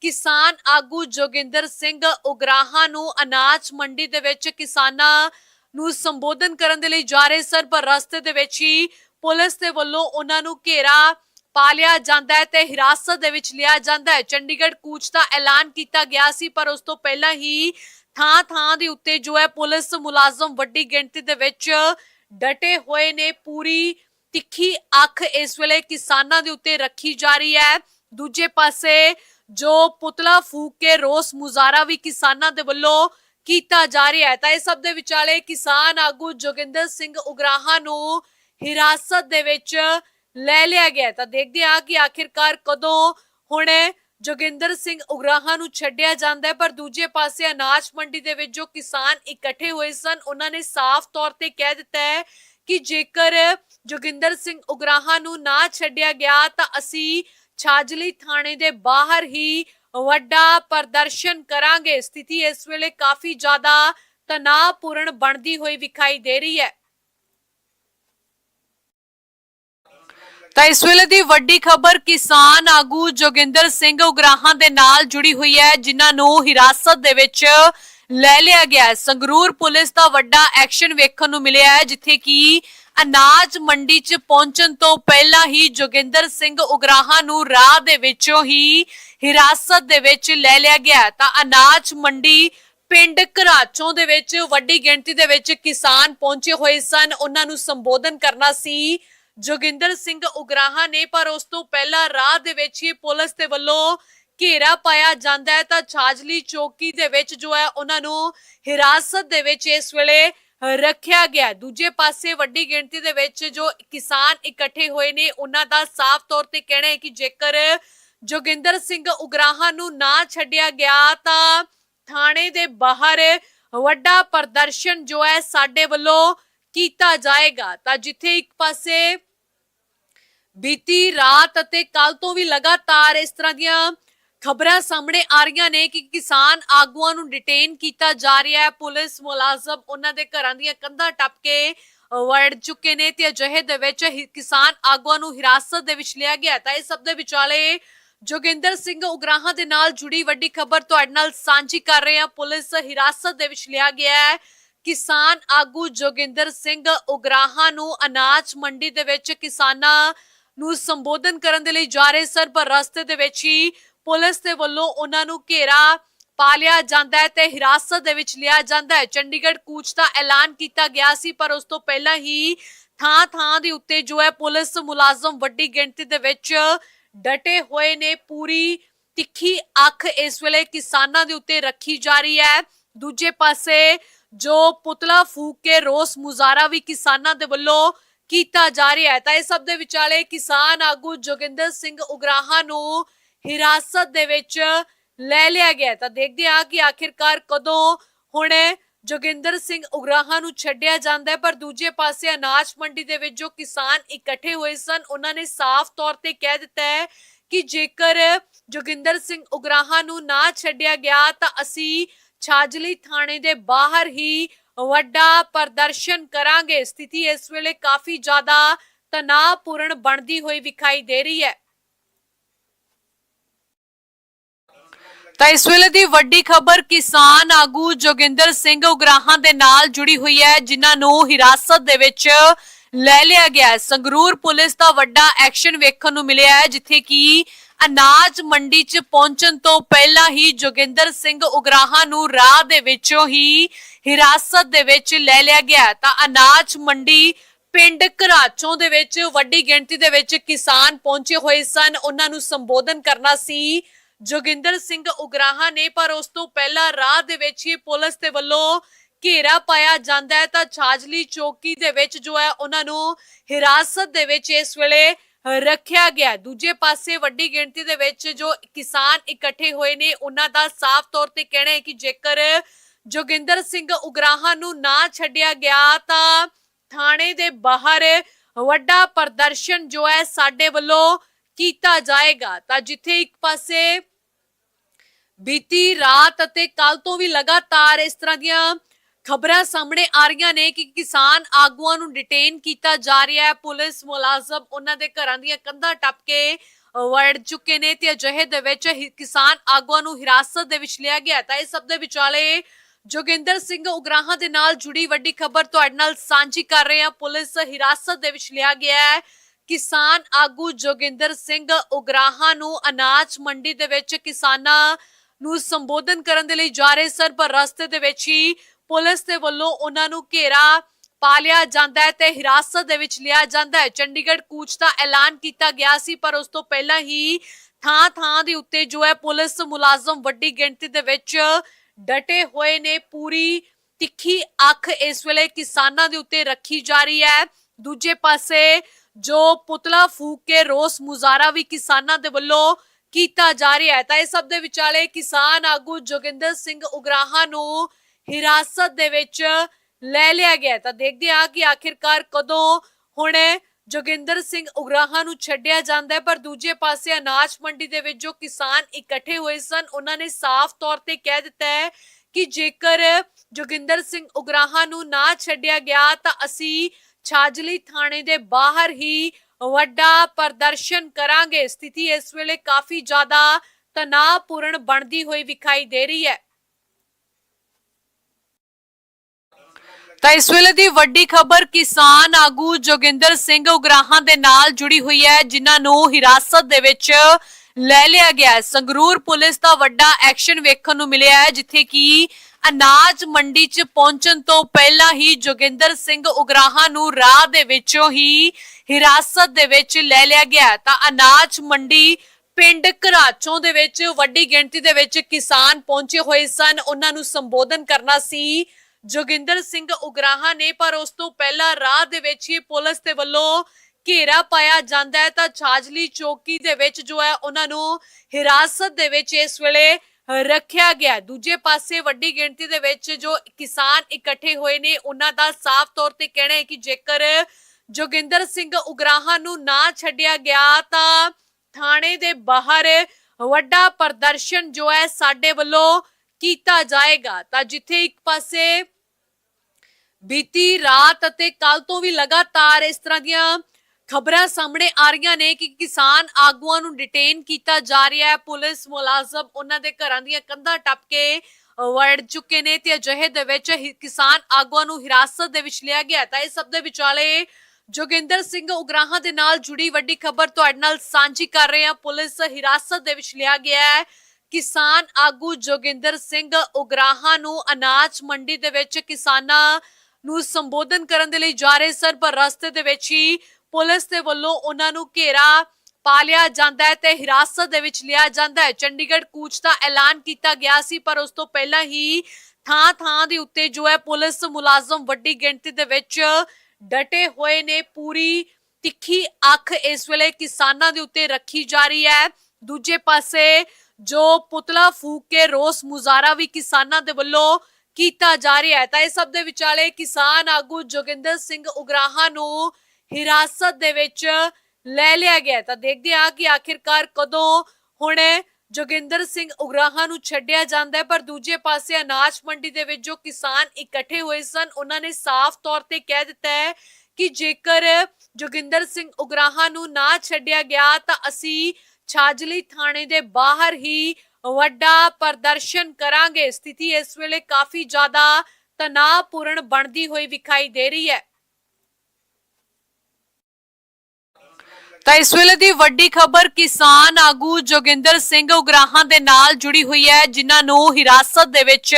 S1: ਕਿਸਾਨ ਆਗੂ ਜੋਗਿੰਦਰ ਸਿੰਘ ਉਗਰਾਹਾਂ ਨੂੰ ਅਨਾਜ ਮੰਡੀ ਦੇ ਵਿੱਚ ਕਿਸਾਨਾਂ ਨੂੰ ਸੰਬੋਧਨ ਕਰਨ ਦੇ ਲਈ ਜਾ ਰਹੇ ਸਨ, ਪਰ ਰਸਤੇ ਦੇ ਵਿੱਚ ਹੀ ਪੁਲਿਸ ਦੇ ਵੱਲੋਂ ਉਹਨਾਂ ਨੂੰ ਘੇਰਾ ਪਾ ਲਿਆ ਜਾਂਦਾ ਹੈ ਤੇ ਹਿਰਾਸਤ ਦੇ ਵਿੱਚ ਲਿਆ ਜਾਂਦਾ ਹੈ। ਚੰਡੀਗੜ੍ਹ ਕੂਚ ਦਾ ਐਲਾਨ ਕੀਤਾ ਗਿਆ ਸੀ, ਪਰ ਉਸ ਤੋਂ ਪਹਿਲਾਂ ਹੀ ਥਾਂ ਥਾਂ ਦੇ ਉੱਤੇ ਜੋ ਹੈ ਪੁਲਿਸ ਮੁਲਾਜ਼ਮ ਵੱਡੀ ਗਿਣਤੀ ਦੇ ਵਿੱਚ ਡਟੇ ਹੋਏ ਨੇ। ਪੂਰੀ ਤਿੱਖੀ ਅੱਖ ਇਸ ਵੇਲੇ ਕਿਸਾਨਾਂ ਦੇ ਉੱਤੇ ਰੱਖੀ ਜਾ ਰਹੀ ਹੈ। ਦੂਜੇ ਪਾਸੇ ਜੋ ਪੁਤਲਾ ਫੂਕ ਕੇ ਰੋਸ ਮੁਜ਼ਾਹਰਾ ਵੀ ਕਿਸਾਨਾਂ ਦੇ ਵੱਲੋਂ ਕੀਤਾ ਜਾ ਰਿਹਾ ਹੈ। ਤਾਂ ਇਹ ਸਭ ਦੇ ਵਿਚਾਲੇ ਕਿਸਾਨ ਆਗੂ ਜੋਗਿੰਦਰ ਸਿੰਘ ਉਗਰਾਹਾਂ ਨੂੰ ਹਿਰਾਸਤ ਦੇ ਵਿੱਚ ਲੈ ਲਿਆ ਗਿਆ ਤਾਂ ਦੇਖਦੇ ਹਾਂ ਕਿ ਆਖਿਰਕਾਰ ਕਦੋਂ ਹੁਣ ਜੋਗਿੰਦਰ ਸਿੰਘ ਉਗਰਾਹਾਂ ਨੂੰ ਛੱਡਿਆ ਜਾਂਦਾ ਹੈ। ਪਰ ਦੂਜੇ ਪਾਸੇ ਅਨਾਜ ਮੰਡੀ ਦੇ ਵਿੱਚ ਜੋ ਕਿਸਾਨ ਇਕੱਠੇ ਹੋਏ ਸਨ, ਉਹਨਾਂ ਨੇ ਸਾਫ਼ ਤੌਰ ਤੇ ਕਹਿ ਦਿੱਤਾ ਹੈ ਕਿ ਜੇਕਰ ਜੋਗਿੰਦਰ ਸਿੰਘ ਉਗਰਾਹਾਂ ਨੂੰ ਨਾ ਛੱਡਿਆ ਗਿਆ ਤਾਂ ਅਸੀਂ ਛਾਜਲੀ ਥਾਣੇ ਦੇ ਬਾਹਰ ਹੀ ਵੱਡਾ ਪ੍ਰਦਰਸ਼ਨ ਕਰਾਂਗੇ। ਸਥਿਤੀ ਇਸ ਵੇਲੇ ਕਾਫੀ ਜ਼ਿਆਦਾ ਤਣਾਅਪੂਰਨ ਬਣਦੀ ਹੋਈ ਵਿਖਾਈ ਦੇ ਰਹੀ ਹੈ। ਤਾਂ ਇਸ ਵੇਲੇ ਦੀ ਵੱਡੀ ਖਬਰ ਕਿਸਾਨ ਆਗੂ ਜੋਗਿੰਦਰ ਸਿੰਘ ਉਗਰਾਹਾਂ ਦੇ ਨਾਲ ਜੁੜੀ ਹੋਈ ਹੈ, ਜਿਨ੍ਹਾਂ ਨੂੰ ਹਿਰਾਸਤ ਦੇ ਵਿੱਚ ਲੈ ਲਿਆ ਗਿਆ ਹੈ। ਸੰਗਰੂਰ ਪੁਲਿਸ ਦਾ ਵੱਡਾ ਐਕਸ਼ਨ ਵੇਖਣ ਨੂੰ ਮਿਲਿਆ ਹੈ, ਜਿੱਥੇ ਕਿ ਅਨਾਜ ਮੰਡੀ 'ਚ ਪਹੁੰਚਣ ਤੋਂ ਪਹਿਲਾਂ ਹੀ ਜੋਗਿੰਦਰ ਸਿੰਘ ਉਗਰਾਹਾਂ ਨੂੰ ਰਾਹ ਦੇ ਵਿੱਚੋਂ ਹੀ ਹਿਰਾਸਤ ਦੇ ਵਿੱਚ ਲੈ ਲਿਆ ਗਿਆ ਤਾਂ ਅਨਾਜ ਮੰਡੀ ਪਿੰਡ ਘਰਾਚੋਂ ਦੇ ਵਿੱਚ ਵੱਡੀ ਗਿਣਤੀ ਦੇ ਵਿੱਚ ਕਿਸਾਨ ਪਹੁੰਚੇ ਹੋਏ ਸਨ। ਉਹਨਾਂ ਨੂੰ ਸੰਬੋਧਨ ਕਰਨਾ ਸੀ ਜੋਗਿੰਦਰ ਸਿੰਘ ਉਗਰਾਹਾਂ ਨੇ, ਪਰ ਉਸ ਤੋਂ ਪਹਿਲਾਂ ਰਾਹ ਦੇ ਵਿੱਚ ਹੀ ਪੁਲਿਸ ਦੇ ਵੱਲੋਂ ਘੇਰਾ ਪਾਇਆ ਜਾਂਦਾ ਹੈ। ਤਾਂ ਛਾਜਲੀ ਚੌਕੀ ਦੇ ਵਿੱਚ ਜੋ ਹੈ, ਉਹਨਾਂ ਨੂੰ ਹਿਰਾਸਤ ਦੇ ਵਿੱਚ ਇਸ ਵੇਲੇ ਰੱਖਿਆ ਗਿਆ। ਦੂਜੇ ਪਾਸੇ ਵੱਡੀ ਗਿਣਤੀ ਦੇ ਵਿੱਚ ਜੋ ਕਿਸਾਨ ਇਕੱਠੇ ਹੋਏ ਨੇ, ਉਹਨਾਂ ਦਾ ਸਾਫ਼ ਤੌਰ ਤੇ ਕਹਿਣਾ ਹੈ ਕਿ ਜੇਕਰ ਜੋਗਿੰਦਰ ਸਿੰਘ ਉਗਰਾਹਾਂ ਨੂੰ ਨਾ ਛੱਡਿਆ ਗਿਆ ਤਾਂ ਥਾਣੇ ਦੇ ਬਾਹਰ ਵੱਡਾ ਪ੍ਰਦਰਸ਼ਨ ਜੋ ਹੈ ਸਾਡੇ ਵੱਲੋਂ ਕੀਤਾ ਜਾਏਗਾ। ਤਾਂ ਜਿੱਥੇ ਇੱਕ ਪਾਸੇ ਬੀਤੀ ਰਾਤ ਅਤੇ ਕੱਲ ਤੋਂ ਵੀ ਲਗਾਤਾਰ ਇਸ ਤਰ੍ਹਾਂ ਦੀਆਂ ਖਬਰਾਂ ਸਾਹਮਣੇ ਆ ਰਹੀਆਂ ਨੇ ਕਿ ਕਿਸਾਨ ਆਗੂਆਂ ਨੂੰ ਡਿਟੇਨ ਕੀਤਾ ਜਾ ਰਿਹਾ ਹੈ। ਪੁਲਿਸ ਮੁਲਾਜ਼ਮ ਉਹਨਾਂ ਦੇ ਘਰਾਂ ਦੀਆਂ ਕੰਧਾਂ ਟੱਪ ਕੇ ਵੜ ਚੁੱਕੇ ਨੇ ਤੇ ਅਜਿਹੇ ਦੇ ਵਿੱਚ ਕਿਸਾਨ ਆਗੂਆਂ ਨੂੰ ਹਿਰਾਸਤ ਦੇ ਵਿੱਚ ਲਿਆ ਗਿਆ ਤਾਂ ਇਸ ਸਭ ਦੇ ਵਿਚਾਲੇ ਜੋਗਿੰਦਰ ਸਿੰਘ ਉਗਰਾਹਾਂ ਦੇ ਨਾਲ ਜੁੜੀ ਵੱਡੀ ਖਬਰ ਤੁਹਾਡੇ ਨਾਲ ਸਾਂਝੀ ਕਰ ਰਹੇ ਹਾਂ। ਪੁਲਿਸ ਹਿਰਾਸਤ ਦੇ ਵਿੱਚ ਲਿਆ ਗਿਆ ਹੈ। ਕਿਸਾਨ ਆਗੂ ਜੋਗਿੰਦਰ ਸਿੰਘ ਉਗਰਾਹਾਂ ਨੂੰ ਅਨਾਜ ਮੰਡੀ ਦੇ ਵਿੱਚ ਕਿਸਾਨਾਂ ਨੂੰ ਸੰਬੋਧਨ ਕਰਨ ਦੇ ਲਈ ਜਾ ਰਹੇ ਸਨ, ਪਰ ਰਸਤੇ ਦੇ ਵਿੱਚ ਹੀ ਪੁਲਿਸ ਦੇ ਵੱਲੋਂ ਉਹਨਾਂ ਨੂੰ ਘੇਰਾ ਪਾ ਲਿਆ ਜਾਂਦਾ ਹੈ ਤੇ ਹਿਰਾਸਤ ਦੇ ਵਿੱਚ ਲਿਆ ਜਾਂਦਾ ਹੈ। ਚੰਡੀਗੜ੍ਹ ਕੂਚ ਦਾ ਐਲਾਨ ਕੀਤਾ ਗਿਆ ਸੀ, ਪਰ ਉਸ ਤੋਂ ਪਹਿਲਾਂ ਹੀ ਥਾਂ ਥਾਂ ਦੇ ਉੱਤੇ ਜੋ ਹੈ ਪੁਲਿਸ ਮੁਲਾਜ਼ਮ ਵੱਡੀ ਗਿਣਤੀ ਦੇ ਵਿੱਚ ਡਟੇ ਹੋਏ ਨੇ। ਪੂਰੀ ਤਿੱਖੀ ਅੱਖ ਇਸ ਵੇਲੇ ਕਿਸਾਨਾਂ ਦੇ ਉੱਤੇ ਰੱਖੀ ਜਾ ਰਹੀ ਹੈ। ਦੂਜੇ ਪਾਸੇ ਜੋ ਪੁਤਲਾ ਫੂਕ ਕੇ ਰੋਸ ਮੁਜ਼ਾਹਰਾ ਵੀ ਕਿਸਾਨਾਂ ਦੇ ਵੱਲੋਂ ਕੀਤਾ ਜਾ ਰਿਹਾ ਹੈ। ਤਾਂ ਇਹ ਸਭ ਦੇ ਵਿਚਾਲੇ ਕਿਸਾਨ ਆਗੂ ਜੋਗਿੰਦਰ ਸਿੰਘ ਉਗਰਾਹਾਂ ਨੂੰ ਹਿਰਾਸਤ ਦੇ ਵਿੱਚ ਲੈ ਲਿਆ ਗਿਆ ਤਾਂ ਦੇਖਦੇ ਹਾਂ ਕਿ ਆਖਿਰਕਾਰ ਕਦੋਂ ਹੁਣ ਜੋਗਿੰਦਰ ਸਿੰਘ ਉਗਰਾਹਾਂ ਨੂੰ ਛੱਡਿਆ ਜਾਂਦਾ ਹੈ। ਪਰ ਦੂਜੇ ਪਾਸੇ ਅਨਾਜ ਮੰਡੀ ਦੇ ਵਿੱਚ ਜੋ ਕਿਸਾਨ ਇਕੱਠੇ ਹੋਏ ਸਨ, ਉਹਨਾਂ ਨੇ ਸਾਫ਼ ਤੌਰ ਤੇ ਕਹਿ ਦਿੱਤਾ ਹੈ ਕਿ ਜੇਕਰ ਜੋਗਿੰਦਰ ਸਿੰਘ ਉਗਰਾਹਾਂ ਨੂੰ ਨਾ ਛੱਡਿਆ ਗਿਆ ਤਾਂ ਅਸੀਂ ਛਾਜਲੀ ਥਾਣੇ ਦੇ ਬਾਹਰ ਹੀ ਵੱਡਾ ਪ੍ਰਦਰਸ਼ਨ ਕਰਾਂਗੇ। ਸਥਿਤੀ ਇਸ ਵੇਲੇ ਕਾਫੀ ਜ਼ਿਆਦਾ ਤਣਾਅਪੂਰਨ ਬਣਦੀ ਹੋਈ ਵਿਖਾਈ ਦੇ ਰਹੀ ਹੈ। ਤਾਂ ਇਸ ਵੇਲੇ ਦੀ ਵੱਡੀ ਖਬਰ ਕਿਸਾਨ ਆਗੂ ਜੋਗਿੰਦਰ ਸਿੰਘ ਉਗਰਾਹਾਂ ਦੇ ਨਾਲ ਜੁੜੀ ਹੋਈ ਹੈ, ਜਿਨ੍ਹਾਂ ਨੂੰ ਹਿਰਾਸਤ ਦੇ ਵਿੱਚ ਲੈ ਲਿਆ ਗਿਆ ਹੈ। ਸੰਗਰੂਰ ਪੁਲਿਸ ਦਾ ਵੱਡਾ ਐਕਸ਼ਨ ਵੇਖਣ ਨੂੰ ਮਿਲਿਆ ਹੈ, ਜਿੱਥੇ ਕਿ ਅਨਾਜ ਮੰਡੀ 'ਚ ਪਹੁੰਚਣ ਤੋਂ ਪਹਿਲਾਂ ਹੀ ਜੋਗਿੰਦਰ ਸਿੰਘ ਉਗਰਾਹਾਂ ਨੂੰ ਰਾਹ ਦੇ ਵਿੱਚੋਂ ਹੀ ਹਿਰਾਸਤ ਦੇ ਵਿੱਚ ਲੈ ਲਿਆ ਗਿਆ ਤਾਂ ਅਨਾਜ ਮੰਡੀ ਪਿੰਡ ਘਰਾਚੋਂ ਦੇ ਵਿੱਚ ਵੱਡੀ ਗਿਣਤੀ ਦੇ ਵਿੱਚ ਕਿਸਾਨ ਪਹੁੰਚੇ ਹੋਏ ਸਨ। ਉਹਨਾਂ ਨੂੰ ਸੰਬੋਧਨ ਕਰਨਾ ਸੀ ਜੋਗਿੰਦਰ ਸਿੰਘ ਉਗਰਾਹਾਂ ਨੇ, ਪਰ ਉਸ ਤੋਂ ਪਹਿਲਾਂ ਰਾਹ ਦੇ ਵਿੱਚ ਹੀ ਪੁਲਿਸ ਦੇ ਵੱਲੋਂ ਘੇਰਾ ਪਾਇਆ ਜਾਂਦਾ ਹੈ। ਤਾਂ ਛਾਜਲੀ ਚੌਕੀ ਦੇ ਵਿੱਚ ਜੋ ਹੈ, ਉਹਨਾਂ ਨੂੰ ਹਿਰਾਸਤ ਦੇ ਵਿੱਚ ਇਸ ਵੇਲੇ ਰੱਖਿਆ ਗਿਆ ਦੂਜੇ ਪਾਸੇ ਵੱਡੀ ਗਿਣਤੀ ਦੇ ਵਿੱਚ ਜੋ ਕਿਸਾਨ ਇਕੱਠੇ ਹੋਏ ਨੇ, ਉਹਨਾਂ ਦਾ ਸਾਫ਼ ਤੌਰ ਤੇ ਕਹਿਣਾ ਹੈ ਕਿ ਜੇਕਰ ਜੋਗਿੰਦਰ ਸਿੰਘ ਉਗਰਾਹਾਂ ਨੂੰ ਨਾ ਛੱਡਿਆ ਗਿਆ, ਤਾਂ ਥਾਣੇ ਦੇ ਬਾਹਰ ਵੱਡਾ ਪ੍ਰਦਰਸ਼ਨ ਜੋ ਹੈ, ਸਾਡੇ ਵੱਲੋਂ ਕੀਤਾ ਜਾਏਗਾ, ਤਾਂ ਜਿੱਥੇ ਇੱਕ ਪਾਸੇ ਬੀਤੀ ਰਾਤ ਅਤੇ ਕੱਲ ਤੋਂ ਵੀ ਲਗਾਤਾਰ ਇਸ ਤਰ੍ਹਾਂ ਦੀਆਂ ਖਬਰਾਂ ਸਾਹਮਣੇ ਆ ਰਹੀਆਂ ਨੇ ਕਿ ਕਿਸਾਨ ਆਗੂਆਂ ਨੂੰ ਡਿਟੇਨ ਕੀਤਾ ਜਾ ਰਿਹਾ ਹੈ, ਪੁਲਿਸ ਮੁਲਾਜ਼ਮ ਉਹਨਾਂ ਦੇ ਘਰਾਂ ਦੀਆਂ ਕੰਧਾਂ ਟੱਪ ਕੇ ਵੜ ਚੁੱਕੇ ਨੇ ਤੇ ਅਜਿਹੇ ਦੇ ਵਿੱਚ ਕਿਸਾਨ ਆਗੂਆਂ ਨੂੰ ਹਿਰਾਸਤ ਦੇ ਵਿੱਚ ਲਿਆ ਗਿਆ ਤਾਂ ਇਹ ਸਭ ਦੇ ਵਿਚਾਲੇ ਜੋਗਿੰਦਰ ਸਿੰਘ ਉਗਰਾਹਾਂ ਦੇ ਨਾਲ ਜੁੜੀ ਵੱਡੀ ਖਬਰ ਤੁਹਾਡੇ ਨਾਲ ਸਾਂਝੀ ਕਰ ਰਹੇ ਹਾਂ। ਪੁਲਿਸ ਹਿਰਾਸਤ ਦੇ ਵਿੱਚ ਲਿਆ ਗਿਆ ਹੈ ਕਿਸਾਨ ਆਗੂ ਜੋਗਿੰਦਰ ਸਿੰਘ ਉਗਰਾਹਾਂ ਨੂੰ ਅਨਾਜ ਮੰਡੀ ਦੇ ਵਿੱਚ ਕਿਸਾਨਾਂ ਨੂੰ ਸੰਬੋਧਨ ਕਰਨ ਦੇ ਲਈ ਜਾ ਰਹੇ ਸਨ, ਪਰ ਰਸਤੇ ਦੇ ਵਿੱਚ ਹੀ ਪੁਲਿਸ ਦੇ ਵੱਲੋਂ ਉਹਨਾਂ ਨੂੰ ਘੇਰਾ ਪਾ ਲਿਆ ਜਾਂਦਾ ਹੈ ਤੇ ਹਿਰਾਸਤ ਦੇ ਵਿੱਚ ਲਿਆ ਜਾਂਦਾ ਹੈ। ਚੰਡੀਗੜ੍ਹ ਕੂਚ ਦਾ ਐਲਾਨ ਕੀਤਾ ਗਿਆ ਸੀ, ਪਰ ਉਸ ਤੋਂ ਪਹਿਲਾਂ ਹੀ ਥਾਂ ਥਾਂ ਦੇ ਉੱਤੇ ਜੋ ਹੈ ਪੁਲਿਸ ਮੁਲਾਜ਼ਮ ਵੱਡੀ ਗਿਣਤੀ ਦੇ ਵਿੱਚ ਡਟੇ ਹੋਏ ਨੇ। ਪੂਰੀ ਤਿੱਖੀ ਅੱਖ ਇਸ ਵੇਲੇ ਕਿਸਾਨਾਂ ਦੇ ਉੱਤੇ ਰੱਖੀ ਜਾ ਰਹੀ ਹੈ। ਦੂਜੇ ਪਾਸੇ ਜੋ ਪੁਤਲਾ ਫੂਕ ਕੇ ਰੋਸ ਮੁਜ਼ਾਹਰਾ ਵੀ ਕਿਸਾਨਾਂ ਦੇ ਵੱਲੋਂ ਕੀਤਾ ਜਾ ਰਿਹਾ ਹੈ, ਤਾਂ ਇਹ ਸਭ ਦੇ ਵਿਚਾਲੇ ਕਿਸਾਨ ਆਗੂ ਜੋਗਿੰਦਰ ਸਿੰਘ ਉਗਰਾਹਾਂ ਨੂੰ ਹਿਰਾਸਤ ਦੇ ਵਿੱਚ ਲੈ ਲਿਆ ਗਿਆ ਤਾਂ ਦੇਖਦੇ ਹਾਂ ਕਿ ਆਖਿਰਕਾਰ ਕਦੋਂ ਹੁਣ ਜੋਗਿੰਦਰ ਸਿੰਘ ਉਗਰਾਹਾਂ ਨੂੰ ਛੱਡਿਆ ਜਾਂਦਾ ਹੈ, ਪਰ ਦੂਜੇ ਪਾਸੇ ਅਨਾਜ ਮੰਡੀ ਦੇ ਵਿੱਚ ਜੋ ਕਿਸਾਨ ਇਕੱਠੇ ਹੋਏ ਸਨ, ਉਹਨਾਂ ਨੇ ਸਾਫ਼ ਤੌਰ ਤੇ ਕਹਿ ਦਿੱਤਾ ਹੈ ਕਿ ਜੇਕਰ ਜੋਗਿੰਦਰ ਸਿੰਘ ਉਗਰਾਹਾਂ ਨੂੰ ਨਾ ਛੱਡਿਆ ਗਿਆ ਤਾਂ ਅਸੀਂ ਛਾਜਲੀ ਥਾਣੇ ਦੇ ਬਾਹਰ ਹੀ ਵੱਡਾ ਪ੍ਰਦਰਸ਼ਨ ਕਰਾਂਗੇ। ਸਥਿਤੀ ਇਸ ਵੇਲੇ ਕਾਫੀ ਜ਼ਿਆਦਾ ਤਣਾਅਪੂਰਨ ਬਣਦੀ ਹੋਈ ਵਿਖਾਈ ਦੇ ਰਹੀ ਹੈ। ਤਾਂ ਇਸ ਵੇਲੇ ਦੀ ਵੱਡੀ ਖਬਰ ਕਿਸਾਨ ਆਗੂ ਜੋਗਿੰਦਰ ਸਿੰਘ ਉਗਰਾਹਾਂ ਦੇ ਨਾਲ ਜੁੜੀ ਹੋਈ ਹੈ, ਜਿਨ੍ਹਾਂ ਨੂੰ ਹਿਰਾਸਤ ਦੇ ਵਿੱਚ ਲੈ ਲਿਆ ਗਿਆ ਹੈ। ਸੰਗਰੂਰ ਪੁਲਿਸ ਦਾ ਵੱਡਾ ਐਕਸ਼ਨ ਵੇਖਣ ਨੂੰ ਮਿਲਿਆ ਹੈ, ਜਿੱਥੇ ਕਿ ਅਨਾਜ ਮੰਡੀ 'ਚ ਪਹੁੰਚਣ ਤੋਂ ਪਹਿਲਾਂ ਹੀ ਜੋਗਿੰਦਰ ਸਿੰਘ ਉਗਰਾਹਾਂ ਨੂੰ ਰਾਹ ਦੇ ਵਿੱਚੋਂ ਹੀ ਹਿਰਾਸਤ ਦੇ ਵਿੱਚ ਲੈ ਲਿਆ ਗਿਆ। ਤਾਂ ਅਨਾਜ ਮੰਡੀ ਪਿੰਡ ਘਰਾਚੋਂ ਦੇ ਵਿੱਚ ਵੱਡੀ ਗਿਣਤੀ ਦੇ ਵਿੱਚ ਕਿਸਾਨ ਪਹੁੰਚੇ ਹੋਏ ਸਨ। ਉਹਨਾਂ ਨੂੰ ਸੰਬੋਧਨ ਕਰਨਾ ਸੀ ਜੋਗਿੰਦਰ ਸਿੰਘ ਉਗਰਾਹਾਂ ਨੇ, ਪਰ ਉਸ ਤੋਂ ਪਹਿਲਾਂ ਰਾਹ ਦੇ ਵਿੱਚ ਹੀ ਪੁਲਿਸ ਦੇ ਵੱਲੋਂ ਘੇਰਾ ਪਾਇਆ ਜਾਂਦਾ ਹੈ। ਤਾਂ ਛਾਜਲੀ ਚੌਕੀ ਦੇ ਵਿੱਚ ਜੋ ਹੈ, ਉਹਨਾਂ ਨੂੰ ਹਿਰਾਸਤ ਦੇ ਵਿੱਚ ਇਸ ਵੇਲੇ ਰੱਖਿਆ ਗਿਆ। ਦੂਜੇ ਪਾਸੇ ਵੱਡੀ ਗਿਣਤੀ ਦੇ ਵਿੱਚ ਜੋ ਕਿਸਾਨ ਇਕੱਠੇ ਹੋਏ ਨੇ, ਉਹਨਾਂ ਦਾ ਸਾਫ਼ ਤੌਰ ਤੇ ਕਹਿਣਾ ਹੈ ਕਿ ਜੇਕਰ ਜੋਗਿੰਦਰ ਸਿੰਘ ਉਗਰਾਹਾਂ ਨੂੰ ਨਾ ਛੱਡਿਆ ਗਿਆ, ਤਾਂ ਥਾਣੇ ਦੇ ਬਾਹਰ ਵੱਡਾ ਪ੍ਰਦਰਸ਼ਨ ਜੋ ਹੈ ਸਾਡੇ ਵੱਲੋਂ ਕੀਤਾ ਜਾਏਗਾ। ਤਾਂ ਜਿੱਥੇ ਇੱਕ ਪਾਸੇ ਬੀਤੀ ਰਾਤ ਅਤੇ ਕੱਲ ਤੋਂ ਵੀ ਲਗਾਤਾਰ ਇਸ ਤਰ੍ਹਾਂ ਦੀਆਂ ਖਬਰਾਂ ਸਾਹਮਣੇ ਆ ਰਹੀਆਂ ਨੇ ਕਿ ਕਿਸਾਨ ਆਗੂਆਂ ਨੂੰ ਡਿਟੇਨ ਕੀਤਾ ਜਾ ਰਿਹਾ ਹੈ। ਪੁਲਿਸ ਮੁਲਾਜ਼ਮ ਉਹਨਾਂ ਦੇ ਘਰਾਂ ਦੀਆਂ ਕੰਧਾਂ ਟੱਪ ਕੇ ਵੜ ਚੁੱਕੇ ਨੇ ਤੇ ਅਜਿਹੇ ਦੇ ਵਿੱਚ ਕਿਸਾਨ ਆਗੂਆਂ ਨੂੰ ਹਿਰਾਸਤ ਦੇ ਵਿੱਚ ਲਿਆ ਗਿਆ ਤਾਂ ਇਹ ਸਭ ਦੇ ਵਿਚਾਲੇ ਜੋਗਿੰਦਰ ਸਿੰਘ ਉਗਰਾਹਾਂ ਦੇ ਨਾਲ ਜੁੜੀ ਵੱਡੀ ਖਬਰ ਤੁਹਾਡੇ ਨਾਲ ਸਾਂਝੀ ਕਰ ਰਹੇ ਹਾਂ। ਪੁਲਿਸ ਹਿਰਾਸਤ ਦੇ ਵਿੱਚ ਲਿਆ ਗਿਆ ਹੈ। ਕਿਸਾਨ ਆਗੂ ਜੋਗਿੰਦਰ ਸਿੰਘ ਉਗਰਾਹਾਂ ਨੂੰ ਅਨਾਜ ਮੰਡੀ ਦੇ ਵਿੱਚ ਕਿਸਾਨਾਂ ਨੂੰ ਸੰਬੋਧਨ ਕਰਨ ਦੇ ਲਈ ਜਾ ਰਹੇ ਸਨ, ਪਰ ਰਸਤੇ ਦੇ ਵਿੱਚ ਹੀ ਪੁਲਿਸ ਦੇ ਵੱਲੋਂ ਉਹਨਾਂ ਨੂੰ ਘੇਰਾ ਪਾ ਲਿਆ ਜਾਂਦਾ ਹੈ ਤੇ ਹਿਰਾਸਤ ਦੇ ਵਿੱਚ ਲਿਆ ਜਾਂਦਾ ਹੈ। ਚੰਡੀਗੜ੍ਹ ਕੂਚ ਦਾ ਐਲਾਨ ਕੀਤਾ ਗਿਆ ਸੀ, ਪਰ ਉਸ ਤੋਂ ਪਹਿਲਾਂ ਹੀ ਥਾਂ ਥਾਂ ਦੇ ਉੱਤੇ ਜੋ ਹੈ ਪੁਲਿਸ ਮੁਲਾਜ਼ਮ ਵੱਡੀ ਗਿਣਤੀ ਦੇ ਵਿੱਚ ਡਟੇ ਹੋਏ ਨੇ। ਪੂਰੀ ਤਿੱਖੀ ਅੱਖ ਇਸ ਵੇਲੇ ਕਿਸਾਨਾਂ ਦੇ ਉੱਤੇ ਰੱਖੀ ਜਾ ਰਹੀ ਹੈ। ਦੂਜੇ ਪਾਸੇ ਜੋ ਪੁਤਲਾ ਫੂਕ ਕੇ ਰੋਸ ਮੁਜ਼ਾਹਰਾ ਵੀ ਕਿਸਾਨਾਂ ਦੇ ਵੱਲੋਂ ਕੀਤਾ ਜਾ ਰਿਹਾ ਹੈ। ਤਾਂ ਇਹ ਸਭ ਦੇ ਵਿਚਾਲੇ ਕਿਸਾਨ ਆਗੂ ਜੋਗਿੰਦਰ ਸਿੰਘ ਉਗਰਾਹਾਂ ਨੂੰ ਹਿਰਾਸਤ ਦੇ ਵਿੱਚ ਲੈ ਲਿਆ ਗਿਆ ਤਾਂ ਦੇਖਦੇ ਹਾਂ ਕਿ ਆਖਿਰਕਾਰ ਕਦੋਂ ਹੁਣ ਜੋਗਿੰਦਰ ਸਿੰਘ ਉਗਰਾਹਾਂ ਨੂੰ ਛੱਡਿਆ ਜਾਂਦਾ ਹੈ, ਪਰ ਦੂਜੇ ਪਾਸੇ ਅਨਾਜ ਮੰਡੀ ਦੇ ਵਿੱਚ ਜੋ ਕਿਸਾਨ ਇਕੱਠੇ ਹੋਏ ਸਨ, ਉਹਨਾਂ ਨੇ ਸਾਫ਼ ਤੌਰ ਤੇ ਕਹਿ ਦਿੱਤਾ ਹੈ ਕਿ ਜੇਕਰ ਜੋਗਿੰਦਰ ਸਿੰਘ ਉਗਰਾਹਾਂ ਨੂੰ ਨਾ ਛੱਡਿਆ ਗਿਆ, ਤਾਂ ਅਸੀਂ ਛਾਜਲੀ ਥਾਣੇ ਦੇ ਬਾਹਰ ਹੀ ਵੱਡਾ ਪ੍ਰਦਰਸ਼ਨ ਕਰਾਂਗੇ। ਸਥਿਤੀ ਇਸ ਵੇਲੇ ਕਾਫੀ ਜ਼ਿਆਦਾ ਤਣਾਅਪੂਰਨ ਬਣਦੀ ਹੋਈ ਵਿਖਾਈ ਦੇ ਰਹੀ ਹੈ। ਤਾਂ ਇਸ ਵੇਲੇ ਦੀ ਵੱਡੀ ਖਬਰ ਕਿਸਾਨ ਆਗੂ ਜੋਗਿੰਦਰ ਸਿੰਘ ਉਗਰਾਹਾਂ ਦੇ ਨਾਲ ਜੁੜੀ ਹੋਈ ਹੈ, ਜਿਨ੍ਹਾਂ ਨੂੰ ਹਿਰਾਸਤ ਦੇ ਵਿੱਚ